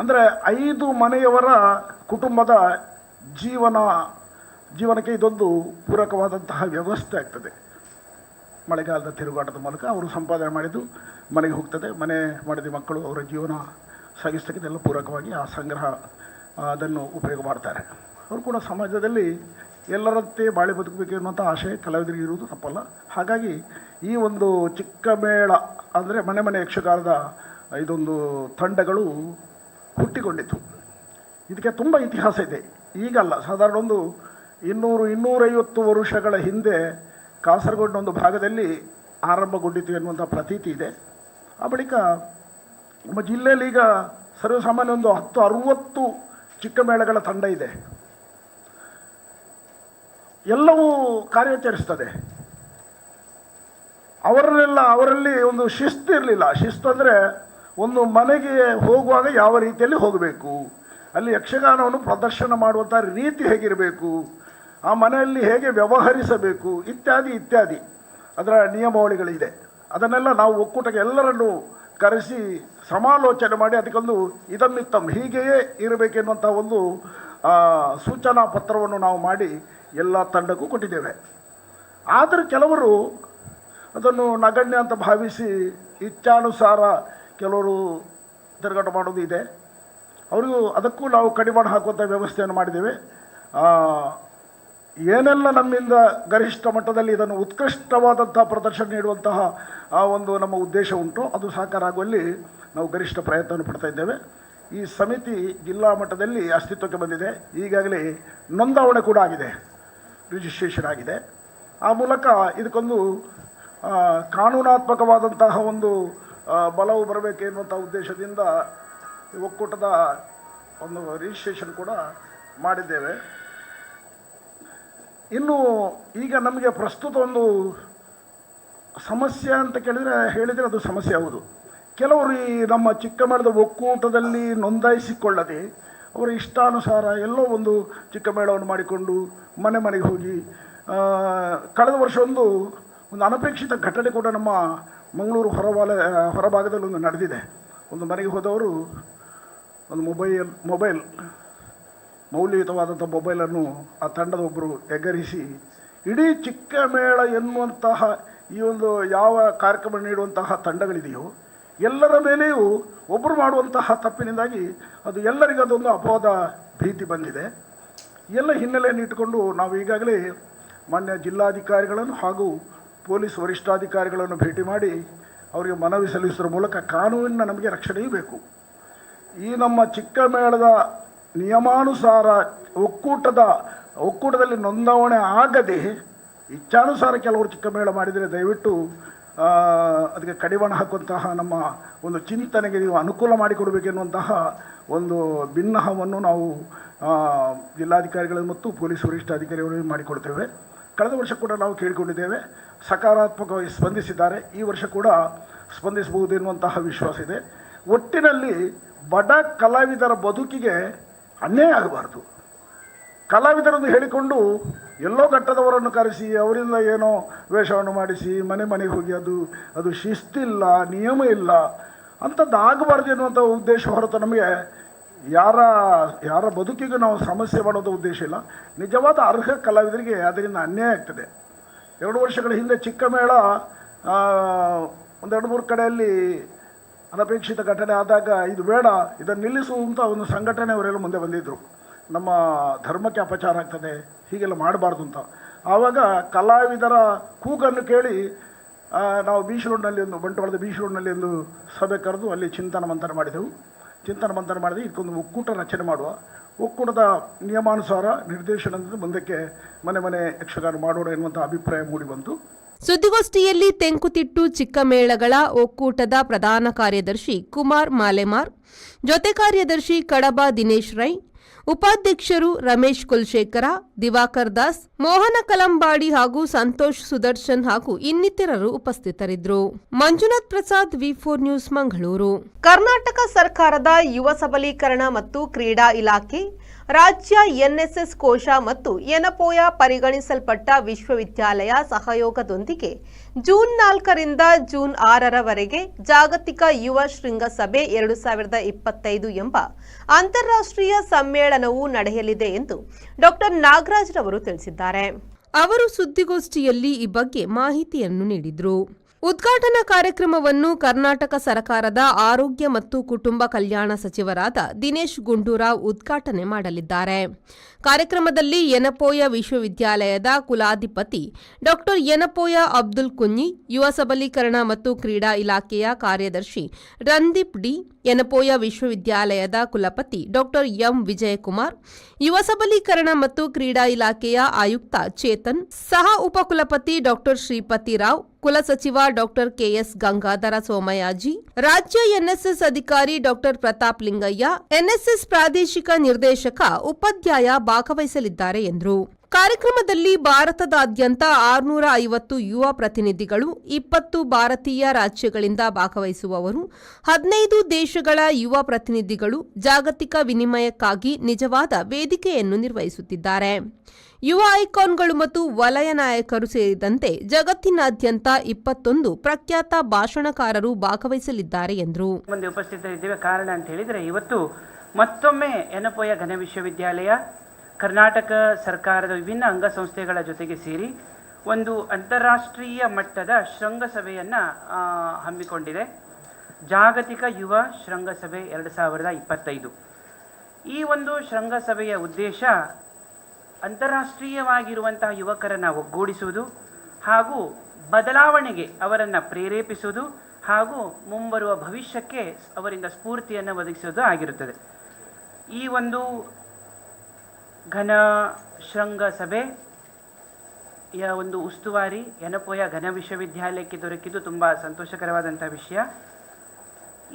ಅಂದರೆ ಐದು ಮನೆಯವರ ಕುಟುಂಬದ ಜೀವನ, ಜೀವನಕ್ಕೆ ಇದೊಂದು ಪೂರಕವಾದಂತಹ ವ್ಯವಸ್ಥೆ ಆಗ್ತದೆ. ಮಳೆಗಾಲದ ತಿರುಗಾಟದ ಮೂಲಕ ಅವರು ಸಂಪಾದನೆ ಮಾಡಿದ್ದು ಮನೆಗೆ ಹೋಗ್ತದೆ. ಮನೆ ಮಾಡಿದ ಮಕ್ಕಳು ಅವರ ಜೀವನ ಸಾಗಿಸ್ತಕ್ಕಂಥ ಇದೆಲ್ಲ ಪೂರಕವಾಗಿ ಆ ಸಂಗ್ರಹ, ಅದನ್ನು ಉಪಯೋಗ ಮಾಡ್ತಾರೆ. ಅವರು ಕೂಡ ಸಮಾಜದಲ್ಲಿ ಎಲ್ಲರಂತೆ ಬಾಳೆ ಬದುಕಬೇಕು ಎನ್ನುವಂಥ ಆಶಯ ಕಲಾವಿದರಿಗೆ ಇರುವುದು ತಪ್ಪಲ್ಲ. ಹಾಗಾಗಿ ಈ ಒಂದು ಚಿಕ್ಕ ಮೇಳ ಅಂದರೆ ಮನೆ ಮನೆ ಯಕ್ಷಗಾನದ ಇದೊಂದು ತಂಡಗಳು ಹುಟ್ಟಿಕೊಂಡಿತ್ತು. ಇದಕ್ಕೆ ತುಂಬ ಇತಿಹಾಸ ಇದೆ. ಈಗಲ್ಲ, ಸಾಧಾರಣ ಒಂದು ಇನ್ನೂರು, ಇನ್ನೂರೈವತ್ತು ವರ್ಷಗಳ ಹಿಂದೆ ಕಾಸರಗೋಡಿನ ಒಂದು ಭಾಗದಲ್ಲಿ ಆರಂಭಗೊಂಡಿತು ಎನ್ನುವಂಥ ಪ್ರತೀತಿ ಇದೆ. ಆ ಬಳಿಕ ನಮ್ಮ ಜಿಲ್ಲೆಯಲ್ಲಿ ಈಗ ಸರ್ವಸಾಮಾನ್ಯ ಒಂದು ಹತ್ತು, ಅರುವತ್ತು ಚಿಕ್ಕ ಮೇಳಗಳ ತಂಡ ಇದೆ. ಎಲ್ಲವೂ ಕಾರ್ಯಾಚರಿಸ್ತದೆ. ಅವರನ್ನೆಲ್ಲ ಅವರಲ್ಲಿ ಒಂದು ಶಿಸ್ತು ಇರಲಿಲ್ಲ. ಶಿಸ್ತು ಅಂದರೆ ಒಂದು ಮನೆಗೆ ಹೋಗುವಾಗ ಯಾವ ರೀತಿಯಲ್ಲಿ ಹೋಗಬೇಕು. ಅಲ್ಲಿ ಯಕ್ಷಗಾನವನ್ನು ಪ್ರದರ್ಶನ ಮಾಡುವಂಥ ರೀತಿ ಹೇಗಿರಬೇಕು. ಆ ಮನೆಯಲ್ಲಿ ಹೇಗೆ ವ್ಯವಹರಿಸಬೇಕು. ಇತ್ಯಾದಿ ಇತ್ಯಾದಿ ಅದರ ನಿಯಮಾವಳಿಗಳಿದೆ. ಅದನ್ನೆಲ್ಲ ನಾವು ಒಕ್ಕೂಟಕ್ಕೆ ಎಲ್ಲರನ್ನು ಕರೆಸಿ ಸಮಾಲೋಚನೆ ಮಾಡಿ ಅದಕ್ಕೊಂದು ಇದಮ್ಮಿತ್ತಮ್ ಹೀಗೆಯೇ ಇರಬೇಕೆನ್ನುವಂಥ ಒಂದು ಸೂಚನಾ ಪತ್ರವನ್ನು ನಾವು ಮಾಡಿ ಎಲ್ಲ ತಂಡಕ್ಕೂ ಕೊಟ್ಟಿದ್ದೇವೆ. ಆದರೆ ಕೆಲವರು ಅದನ್ನು ನಗಣ್ಯ ಅಂತ ಭಾವಿಸಿ ಇಚ್ಛಾನುಸಾರ ಕೆಲವರು ತಿರುಗಾಟ ಮಾಡೋದು ಇದೆ. ಅವರಿಗೂ ಅದಕ್ಕೂ ನಾವು ಕಡಿವಾಣ ಹಾಕುವಂಥ ವ್ಯವಸ್ಥೆಯನ್ನು ಮಾಡಿದ್ದೇವೆ. ಏನೆಲ್ಲ ನಮ್ಮಿಂದ ಗರಿಷ್ಠ ಮಟ್ಟದಲ್ಲಿ ಇದನ್ನು ಉತ್ಕೃಷ್ಟವಾದಂಥ ಪ್ರದರ್ಶನ ನೀಡುವಂತಹ ಆ ಒಂದು ನಮ್ಮ ಉದ್ದೇಶ ಉಂಟು ಅದು ಸಾಕಾರ ಆಗುವಲ್ಲಿ ನಾವು ಗರಿಷ್ಠ ಪ್ರಯತ್ನವನ್ನು ಪಡ್ತಾ ಇದ್ದೇವೆ. ಈ ಸಮಿತಿ ಜಿಲ್ಲಾ ಮಟ್ಟದಲ್ಲಿ ಅಸ್ತಿತ್ವಕ್ಕೆ ಬಂದಿದೆ. ಈಗಾಗಲೇ ನೋಂದಾವಣೆ ಕೂಡ ಆಗಿದೆ. ರಿಜಿಸ್ಟ್ರೇಷನ್ ಆಗಿದೆ. ಆ ಮೂಲಕ ಇದಕ್ಕೊಂದು ಕಾನೂನಾತ್ಮಕವಾದಂತಹ ಒಂದು ಬಲವು ಬರಬೇಕು ಎನ್ನುವಂಥ ಉದ್ದೇಶದಿಂದ ಒಕ್ಕೂಟದ ಒಂದು ರಿಜಿಸ್ಟ್ರೇಷನ್ ಕೂಡ ಮಾಡಿದ್ದೇವೆ. ಇನ್ನು ಈಗ ನಮಗೆ ಪ್ರಸ್ತುತ ಒಂದು ಸಮಸ್ಯೆ ಅಂತ ಕೇಳಿದರೆ ಹೇಳಿದರೆ ಅದು ಸಮಸ್ಯೆ ಹೌದು. ಕೆಲವರು ಈ ನಮ್ಮ ಚಿಕ್ಕಮೇಳದ ಒಕ್ಕೂಟದಲ್ಲಿ ನೋಂದಾಯಿಸಿಕೊಳ್ಳದೆ ಅವರ ಇಷ್ಟಾನುಸಾರ ಎಲ್ಲೋ ಒಂದು ಚಿಕ್ಕಮೇಳವನ್ನು ಮಾಡಿಕೊಂಡು ಮನೆ ಮನೆಗೆ ಹೋಗಿ ಕಳೆದ ವರ್ಷ ಒಂದು ಒಂದು ಅನಪೇಕ್ಷಿತ ಘಟನೆ ಕೂಡ ನಮ್ಮ ಮಂಗಳೂರು ಹೊರವಾಲ, ಹೊರಭಾಗದಲ್ಲಿ ಒಂದು ನಡೆದಿದೆ. ಒಂದು ಮನೆಗೆ ಹೋದವರು ಒಂದು ಮೊಬೈಲ್ ಮೊಬೈಲ್, ಮೌಲ್ಯಯುತವಾದಂಥ ಮೊಬೈಲನ್ನು ಆ ತಂಡದ ಒಬ್ಬರು ಎಗರಿಸಿ, ಇಡೀ ಚಿಕ್ಕ ಮೇಳ ಎನ್ನುವಂತಹ ಈ ಒಂದು ಯಾವ ಕಾರ್ಯಕ್ರಮ ನೀಡುವಂತಹ ತಂಡಗಳಿದೆಯೋ ಎಲ್ಲರ ಮೇಲೆಯೂ ಒಬ್ಬರು ಮಾಡುವಂತಹ ತಪ್ಪಿನಿಂದಾಗಿ ಅದು ಎಲ್ಲರಿಗೂ ಅದೊಂದು ಅಪವಾದ ಭೀತಿ ಬಂದಿದೆ. ಎಲ್ಲ ಹಿನ್ನೆಲೆಯನ್ನು ಇಟ್ಟುಕೊಂಡು ನಾವು ಈಗಾಗಲೇ ಮಾನ್ಯ ಜಿಲ್ಲಾಧಿಕಾರಿಗಳನ್ನು ಹಾಗೂ ಪೊಲೀಸ್ ವರಿಷ್ಠಾಧಿಕಾರಿಗಳನ್ನು ಭೇಟಿ ಮಾಡಿ ಅವರಿಗೆ ಮನವಿ ಸಲ್ಲಿಸುವ ಮೂಲಕ ಕಾನೂನಿನ ನಮಗೆ ರಕ್ಷಣೆಯೂ ಬೇಕು. ಈ ನಮ್ಮ ಚಿಕ್ಕಮೇಳದ ನಿಯಮಾನುಸಾರ ಒಕ್ಕೂಟದ, ಒಕ್ಕೂಟದಲ್ಲಿ ನೋಂದಾವಣೆ ಆಗದೆ, ಇಚ್ಛಾನುಸಾರ ಕೆಲವರು ಚಿಕ್ಕಮೇಳ ಮಾಡಿದರೆ ದಯವಿಟ್ಟು ಅದಕ್ಕೆ ಕಡಿವಾಣ ಹಾಕುವಂತಹ ನಮ್ಮ ಒಂದು ಚಿಂತನೆಗೆ ನೀವು ಅನುಕೂಲ ಮಾಡಿಕೊಡಬೇಕೆನ್ನುವಂತಹ ಒಂದು ಭಿನ್ನಹವನ್ನು ನಾವು ಜಿಲ್ಲಾಧಿಕಾರಿಗಳು ಮತ್ತು ಪೊಲೀಸ್ ವರಿಷ್ಠಾಧಿಕಾರಿಗಳು ಮಾಡಿಕೊಡ್ತೇವೆ. ಕಳೆದ ವರ್ಷ ಕೂಡ ನಾವು ಕೇಳಿಕೊಂಡಿದ್ದೇವೆ. ಸಕಾರಾತ್ಮಕವಾಗಿ ಸ್ಪಂದಿಸಿದ್ದಾರೆ. ಈ ವರ್ಷ ಕೂಡ ಸ್ಪಂದಿಸಬಹುದು ಎನ್ನುವಂತಹ ವಿಶ್ವಾಸ ಇದೆ. ಒಟ್ಟಿನಲ್ಲಿ ಬಡ ಕಲಾವಿದರ ಬದುಕಿಗೆ ಅನ್ಯಾಯ ಆಗಬಾರ್ದು. ಕಲಾವಿದರನ್ನು ಹೇಳಿಕೊಂಡು ಎಲ್ಲೋ ಘಟ್ಟದವರನ್ನು ಕರೆಸಿ, ಅವರಿಂದ ಏನೋ ವೇಷವನ್ನು ಮಾಡಿಸಿ, ಮನೆ ಮನೆಗೆ ಹೋಗಿ ಅದು ಅದು ಶಿಸ್ತಿಲ್ಲ, ನಿಯಮ ಇಲ್ಲ ಅಂಥದ್ದು ಆಗಬಾರ್ದು ಎನ್ನುವಂಥ ಉದ್ದೇಶ ಹೊರತು ನಮಗೆ ಯಾರ ಯಾರ ಬದುಕಿಗೂ ನಾವು ಸಮಸ್ಯೆ ಮಾಡೋದು ಉದ್ದೇಶ ಇಲ್ಲ. ನಿಜವಾದ ಅರ್ಹ ಕಲಾವಿದರಿಗೆ ಅದರಿಂದ ಅನ್ಯಾಯ ಆಗ್ತದೆ. ಎರಡು ವರ್ಷಗಳ ಹಿಂದೆ ಚಿಕ್ಕ ಮೇಳ ಒಂದೆರಡು ಮೂರು ಕಡೆಯಲ್ಲಿ ಅನಪೇಕ್ಷಿತ ಘಟನೆ ಆದಾಗ, ಇದು ಬೇಡ, ಇದನ್ನು ನಿಲ್ಲಿಸುವಂಥ ಒಂದು ಸಂಘಟನೆಯವರೆಲ್ಲ ಮುಂದೆ ಬಂದಿದ್ದರು ನಮ್ಮ ಧರ್ಮಕ್ಕೆ ಅಪಚಾರ ಆಗ್ತದೆ, ಹೀಗೆಲ್ಲ ಮಾಡಬಾರ್ದು ಅಂತ. ಆವಾಗ ಕಲಾವಿದರ ಕೂಗನ್ನು ಕೇಳಿ ನಾವು ಬೀಚ್ ರೋಡ್ನಲ್ಲಿ ಒಂದು ಬಂಟ್ವಾಳದ ಬೀಚ್ ರೋಡ್ನಲ್ಲಿ ಒಂದು ಸಭೆ ಕರೆದು ಅಲ್ಲಿ ಚಿಂತನ ಮಂಥನ ಮಾಡಿದೆವು. ಚಿಂತನ ಮಂಥನ ಮಾಡಿದೆ ಇದಕ್ಕೊಂದು ಒಕ್ಕೂಟ ರಚನೆ ಮಾಡುವ. ಒಕ್ಕೂಟದ ನಿಯಮಾನುಸಾರ ನಿರ್ದೇಶನದಿಂದ ಮುಂದಕ್ಕೆ ಮನೆ ಮನೆ ಯಕ್ಷಗಾನ ಮಾಡೋಣ ಎನ್ನುವಂಥ ಅಭಿಪ್ರಾಯ ಮೂಡಿ ಬಂತು. ಸುದ್ದಿಗೋಷ್ಠಿಯಲ್ಲಿ ತೆಂಕುತಿಟ್ಟು ಚಿಕ್ಕಮೇಳಗಳ ಒಕ್ಕೂಟದ ಪ್ರಧಾನ ಕಾರ್ಯದರ್ಶಿ ಕುಮಾರ್ ಮಾಲೆಮಾರ್, ಜೊತೆ ಕಾರ್ಯದರ್ಶಿ ಕಡಬ ದಿನೇಶ್ ರೈ ಉಪಾಧ್ಯಕ್ಷರು ರಮೇಶ್ ಕುಲಶೇಖರ, ದಿವಾಕರ್ ದಾಸ್, ಮೋಹನ ಕಲಂಬಾಡಿ ಹಾಗೂ ಸಂತೋಷ್ ಸುದರ್ಶನ್ ಹಾಗೂ ಇನ್ನಿತರರು ಉಪಸ್ಥಿತರಿದ್ದರು. Manjunath Prasad, V four news, Mangaluru. Karnataka ಸರ್ಕಾರದ ಯುವ ಸಬಲೀಕರಣ ಮತ್ತು ಕ್ರೀಡಾ ಇಲಾಖೆ ರಾಜ್ಯ ಎನ್ಎಸ್ಎಸ್ ಕೋಶ ಮತ್ತು ಎನಪೋಯ ಪರಿಗಣಿಸಲ್ಪಟ್ಟ ವಿಶ್ವವಿದ್ಯಾಲಯ ಸಹಯೋಗದೊಂದಿಗೆ ಜೂನ್ ನಾಲ್ಕರಿಂದ ಜೂನ್ ಆರರವರೆಗೆ ಜಾಗತಿಕ ಯುವ ಶೃಂಗಸಭೆ ಎರಡು ಸಾವಿರದ ಇಪ್ಪತ್ತೈದು ಎಂಬ ಅಂತಾರಾಷ್ಟ್ರೀಯ ಸಮ್ಮೇಳನವು ನಡೆಯಲಿದೆ ಎಂದು ಡಾಕ್ಟರ್ ನಾಗರಾಜ್ ರವರು ತಿಳಿಸಿದ್ದಾರೆ. ಅವರು ಸುದ್ದಿಗೋಷ್ಠಿಯಲ್ಲಿ ಈ ಬಗ್ಗೆ ಮಾಹಿತಿಯನ್ನು ನೀಡಿದರು. ಉದ್ಘಾಟನಾ ಕಾರ್ಯಕ್ರಮವನ್ನು ಕರ್ನಾಟಕ ಸರ್ಕಾರದ ಆರೋಗ್ಯ ಮತ್ತು ಕುಟುಂಬ ಕಲ್ಯಾಣ ಸಚಿವರಾದ ದಿನೇಶ್ ಗುಂಡೂರಾವ್ ಉದ್ಘಾಟನೆ ಮಾಡಲಿದ್ದಾರೆ. ಕಾರ್ಯಕ್ರಮದಲ್ಲಿ ಯನಪೋಯ ವಿಶ್ವವಿದ್ಯಾಲಯದ ಕುಲಾಧಿಪತಿ ಡಾ ಯನಪೋಯ ಅಬ್ದುಲ್ ಕುಂಜಿ ಯುವ ಸಬಲೀಕರಣ ಮತ್ತು ಕ್ರೀಡಾ ಇಲಾಖೆಯ ಕಾರ್ಯದರ್ಶಿ ರಂದೀಪ್ ಡಿ ಯನಪೋಯ ವಿಶ್ವವಿದ್ಯಾಲಯದ ಕುಲಪತಿ ಡಾ ಎಂ ವಿಜಯಕುಮಾರ್, ಯುವ ಸಬಲೀಕರಣ ಮತ್ತು ಕ್ರೀಡಾ ಇಲಾಖೆಯ ಆಯುಕ್ತ ಚೇತನ್, ಸಹ ಉಪಕುಲಪತಿ ಡಾ Shripathi Rao ಕುಲಸಚಿವ doctor K S Gangadhara Somayaji, ರಾಜ್ಯ ಎನ್ಎಸ್ಎಸ್ ಅಧಿಕಾರಿ ಡಾಕ್ಟರ್ ಪ್ರತಾಪ್ ಲಿಂಗಯ್ಯ, ಎನ್ಎಸ್ಎಸ್ ಪ್ರಾದೇಶಿಕ ನಿರ್ದೇಶಕ ಉಪಾಧ್ಯಾಯ ಭಾಗವಹಿಸಲಿದ್ದಾರೆ ಎಂದರು. ಕಾರ್ಯಕ್ರಮದಲ್ಲಿ ಭಾರತದಾದ್ಯಂತ ಆರುನೂರ ಐವತ್ತು ಯುವ ಪ್ರತಿನಿಧಿಗಳು, ಇಪ್ಪತ್ತು ಭಾರತೀಯ ರಾಜ್ಯಗಳಿಂದ ಭಾಗವಹಿಸುವವರು, ಹದಿನೈದು ದೇಶಗಳ ಯುವ ಪ್ರತಿನಿಧಿಗಳು ಜಾಗತಿಕ ವಿನಿಮಯಕ್ಕಾಗಿ ನಿಜವಾದ ವೇದಿಕೆಯನ್ನು ನಿರ್ವಹಿಸುತ್ತಿದ್ದಾರೆ. ಯುವ ಐಕಾನ್ಗಳು ಮತ್ತು ವಲಯ ನಾಯಕರು ಸೇರಿದಂತೆ ಜಗತ್ತಿನಾದ್ಯಂತ ಇಪ್ಪತ್ತೊಂದು ಪ್ರಖ್ಯಾತ ಭಾಷಣಕಾರರು ಭಾಗವಹಿಸಲಿದ್ದಾರೆ ಎಂದರು. ಉಪಸ್ಥಿತರಿದ್ದೇವೆ. ಕಾರಣ ಅಂತ ಹೇಳಿದರೆ, ಇವತ್ತು ಮತ್ತೊಮ್ಮೆ ಎನಪೋಯ ಘನ ವಿಶ್ವವಿದ್ಯಾಲಯ ಕರ್ನಾಟಕ ಸರ್ಕಾರದ ವಿಭಿನ್ನ ಅಂಗಸಂಸ್ಥೆಗಳ ಜೊತೆಗೆ ಸೇರಿ ಒಂದು ಅಂತಾರಾಷ್ಟ್ರೀಯ ಮಟ್ಟದ ಶೃಂಗಸಭೆಯನ್ನು ಹಮ್ಮಿಕೊಂಡಿದೆ. ಜಾಗತಿಕ ಯುವ ಶೃಂಗಸಭೆ ಎರಡು ಸಾವಿರದ ಇಪ್ಪತ್ತೈದು. ಈ ಒಂದು ಶೃಂಗಸಭೆಯ ಉದ್ದೇಶ ಅಂತಾರಾಷ್ಟ್ರೀಯವಾಗಿರುವಂತಹ ಯುವಕರನ್ನು ಒಗ್ಗೂಡಿಸುವುದು ಹಾಗೂ ಬದಲಾವಣೆಗೆ ಅವರನ್ನು ಪ್ರೇರೇಪಿಸುವುದು ಹಾಗೂ ಮುಂಬರುವ ಭವಿಷ್ಯಕ್ಕೆ ಅವರಿಂದ ಸ್ಫೂರ್ತಿಯನ್ನು ಒದಗಿಸುವುದು ಆಗಿರುತ್ತದೆ. ಈ ಒಂದು ಘನ ಶೃಂಗ ಸಭೆಯ ಒಂದು ಉಸ್ತುವಾರಿ ಯನಪೋಯ ಘನ ವಿಶ್ವವಿದ್ಯಾಲಯಕ್ಕೆ ದೊರಕಿದ್ದು ತುಂಬ ಸಂತೋಷಕರವಾದಂಥ ವಿಷಯ.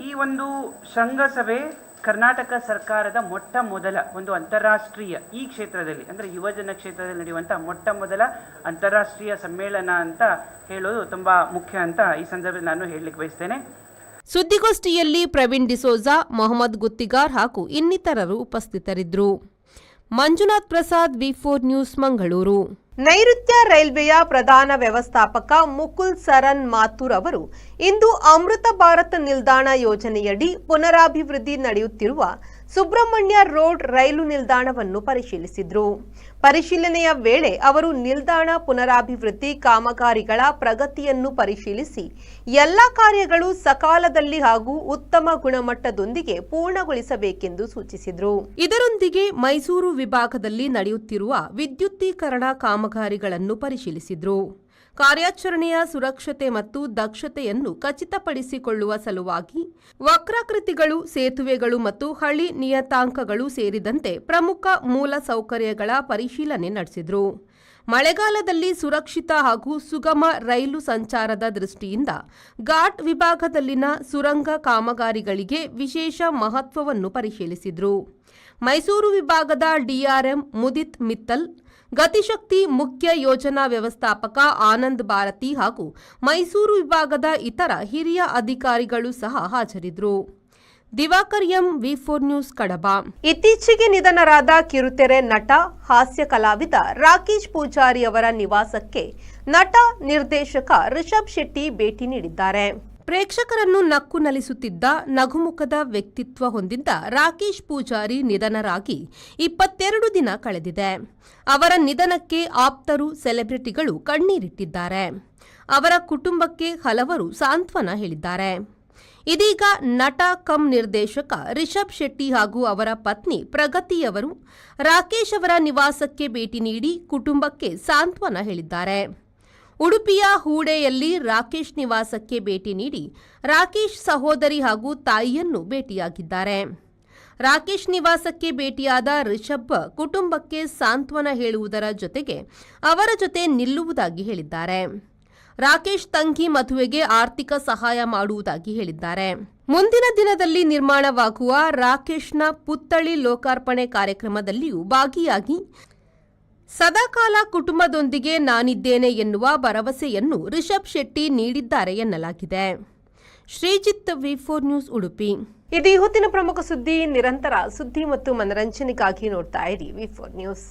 ಈ ಒಂದು ಶೃಂಗಸಭೆ ಕರ್ನಾಟಕ ಸರ್ಕಾರದ ಮೊಟ್ಟ ಮೊದಲ ಒಂದು ಅಂತಾರಾಷ್ಟ್ರೀಯ ಈ ಕ್ಷೇತ್ರದಲ್ಲಿ, ಅಂದರೆ ಯುವಜನ ಕ್ಷೇತ್ರದಲ್ಲಿ ನಡೆಯುವಂಥ ಮೊಟ್ಟ ಮೊದಲ ಅಂತಾರಾಷ್ಟ್ರೀಯ ಸಮ್ಮೇಳನ ಅಂತ ಹೇಳೋದು ತುಂಬ ಮುಖ್ಯ ಅಂತ ಈ ಸಂದರ್ಭದಲ್ಲಿ ನಾನು ಹೇಳಲಿಕ್ಕೆ ಬಯಸ್ತೇನೆ. ಸುದ್ದಿಗೋಷ್ಠಿಯಲ್ಲಿ ಪ್ರವೀಣ್ ಡಿಸೋಜಾ, ಮೊಹಮ್ಮದ್ ಗುತ್ತಿಗಾರ್ ಹಾಗೂ ಇನ್ನಿತರರು ಉಪಸ್ಥಿತರಿದ್ದರು. Manjunath Prasad, V four news, Mangaluru. ನೈಋತ್ಯ ರೈಲ್ವೆಯ ಪ್ರಧಾನ ವ್ಯವಸ್ಥಾಪಕ ಮುಕುಲ್ ಸರನ್ ಮಾಥುರ್ ಅವರು ಇಂದು ಅಮೃತ ಭಾರತ ನಿಲ್ದಾಣ ಯೋಜನೆಯಡಿ ಪುನರಾಭಿವೃದ್ಧಿ ನಡೆಯುತ್ತಿರುವ ಸುಬ್ರಹ್ಮಣ್ಯ ರೋಡ್ ರೈಲು ನಿಲ್ದಾಣವನ್ನು ಪರಿಶೀಲಿಸಿದ್ರು. ಪರಿಶೀಲನೆಯ ವೇಳೆ ಅವರು ನಿಲ್ದಾಣ ಪುನರಾಭಿವೃದ್ಧಿ ಕಾಮಗಾರಿಗಳ ಪ್ರಗತಿಯನ್ನು ಪರಿಶೀಲಿಸಿ, ಎಲ್ಲ ಕಾರ್ಯಗಳು ಸಕಾಲದಲ್ಲಿ ಹಾಗೂ ಉತ್ತಮ ಗುಣಮಟ್ಟದೊಂದಿಗೆ ಪೂರ್ಣಗೊಳಿಸಬೇಕೆಂದು ಸೂಚಿಸಿದರು. ಇದರೊಂದಿಗೆ ಮೈಸೂರು ವಿಭಾಗದಲ್ಲಿ ನಡೆಯುತ್ತಿರುವ ವಿದ್ಯುದ್ದೀಕರಣ ಕಾಮಗಾರಿಗಳನ್ನು ಪರಿಶೀಲಿಸಿದ್ರು. ಕಾರ್ಯಾಚರಣೆಯ ಸುರಕ್ಷತೆ ಮತ್ತು ದಕ್ಷತೆಯನ್ನು ಖಚಿತಪಡಿಸಿಕೊಳ್ಳುವ ಸಲುವಾಗಿ ವಕ್ರಾಕೃತಿಗಳು, ಸೇತುವೆಗಳು ಮತ್ತು ಹಳಿ ನಿಯತಾಂಕಗಳು ಸೇರಿದಂತೆ ಪ್ರಮುಖ ಮೂಲ ಸೌಕರ್ಯಗಳ ಪರಿಶೀಲನೆ ನಡೆಸಿದರು. ಮಳೆಗಾಲದಲ್ಲಿ ಸುರಕ್ಷಿತ ಹಾಗೂ ಸುಗಮ ರೈಲು ಸಂಚಾರದ ದೃಷ್ಟಿಯಿಂದ ಘಾಟ್ ವಿಭಾಗದಲ್ಲಿನ ಸುರಂಗ ಕಾಮಗಾರಿಗಳಿಗೆ ವಿಶೇಷ ಮಹತ್ವವನ್ನು ಪರಿಶೀಲಿಸಿದರು. ಮೈಸೂರು ವಿಭಾಗದ ಡಿಆರ್ಎಂ ಮುದಿತ್ ಮಿತ್ತಲ್ ಗತಿಶಕ್ತಿ ಮುಖ್ಯ ಯೋಜನಾ ವ್ಯವಸ್ಥಾಪಕ ಆನಂದ್ ಭಾರತಿ ಹಾಗೂ ಮೈಸೂರು ವಿಭಾಗದ ಇತರ ಹಿರಿಯ ಅಧಿಕಾರಿಗಳು ಸಹ ಹಾಜರಿದ್ದರು Diwakar M V four news Kadaba. ಇತ್ತೀಚೆಗೆ ನಿಧನರಾದ ಕಿರುತೆರೆ ನಟ, ಹಾಸ್ಯ ಕಲಾವಿದ ರಾಕೇಶ್ ಪೂಜಾರಿ ಅವರ ನಿವಾಸಕ್ಕೆ ನಟ ನಿರ್ದೇಶಕ ರಿಷಬ್ ಶೆಟ್ಟಿ ಭೇಟಿ ನೀಡಿದ್ದಾರೆ. ಪ್ರೇಕ್ಷಕರನ್ನು ನಕ್ಕು ನಲಿಸುತ್ತಿದ್ದ ನಗುಮುಖದ ವ್ಯಕ್ತಿತ್ವ ಹೊಂದಿದ್ದ ರಾಕೇಶ್ ಪೂಜಾರಿ ನಿಧನರಾಗಿ ಇಪ್ಪತ್ತೆರಡು ದಿನ ಕಳೆದಿದೆ. ಅವರ ನಿಧನಕ್ಕೆ ಆಪ್ತರು ಸೆಲೆಬ್ರಿಟಿಗಳು ಕಣ್ಣೀರಿಟ್ಟಿದ್ದಾರೆ. ಅವರ ಕುಟುಂಬಕ್ಕೆ ಹಲವರು ಸಾಂತ್ವನ ಹೇಳಿದ್ದಾರೆ. ಇದೀಗ ನಟ, ಕಂ ನಿರ್ದೇಶಕ ರಿಷಬ್ ಶೆಟ್ಟಿ ಹಾಗೂ ಅವರ ಪತ್ನಿ ಪ್ರಗತಿಯವರು ರಾಕೇಶ್ ಅವರ ನಿವಾಸಕ್ಕೆ ಭೇಟಿ ನೀಡಿ ಕುಟುಂಬಕ್ಕೆ ಸಾಂತ್ವನ ಹೇಳಿದ್ದಾರೆ. ಉಡುಪಿಯ ಹೂಡೆಯಲ್ಲಿ ರಾಕೇಶ್ ನಿವಾಸಕ್ಕೆ ಭೇಟಿ ನೀಡಿ ರಾಕೇಶ್ ಸಹೋದರಿ ಹಾಗೂ ತಾಯಿಯನ್ನು ಭೇಟಿಯಾಗಿದ್ದಾರೆ. ರಾಕೇಶ್ ನಿವಾಸಕ್ಕೆ ಭೇಟಿಯಾದ ರಿಷಬ್ ಕುಟುಂಬಕ್ಕೆ ಸಾಂತ್ವನ ಹೇಳುವುದರ ಜೊತೆಗೆ ಅವರ ಜೊತೆ ನಿಲ್ಲುವುದಾಗಿ ಹೇಳಿದ್ದಾರೆ. ರಾಕೇಶ್ ತಂಗಿ ಮದುವೆಗೆ ಆರ್ಥಿಕ ಸಹಾಯ ಮಾಡುವುದಾಗಿ ಹೇಳಿದ್ದಾರೆ. ಮುಂದಿನ ದಿನದಲ್ಲಿ ನಿರ್ಮಾಣವಾಗುವ ರಾಕೇಶ್ನ ಪುತ್ಥಳಿ ಲೋಕಾರ್ಪಣೆ ಕಾರ್ಯಕ್ರಮದಲ್ಲಿಯೂ ಭಾಗಿಯಾಗಿ ಸದಾಕಾಲ ಕುಟುಂಬದೊಂದಿಗೆ ನಾನಿದ್ದೇನೆ ಎನ್ನುವ ಭರವಸೆಯನ್ನು ರಿಷಬ್ ಶೆಟ್ಟಿ ನೀಡಿದ್ದಾರೆ ಎನ್ನಲಾಗಿದೆ. Shrijith V four news Udupi. ಇದು ಹೊತ್ತಿನ ಪ್ರಮುಖ ಸುದ್ದಿ. ನಿರಂತರ ಸುದ್ದಿ ಮತ್ತು ಮನರಂಜನೆಗಾಗಿ ನೋಡ್ತಾ ಇರಿ ವಿ ಫೋರ್ ನ್ಯೂಸ್.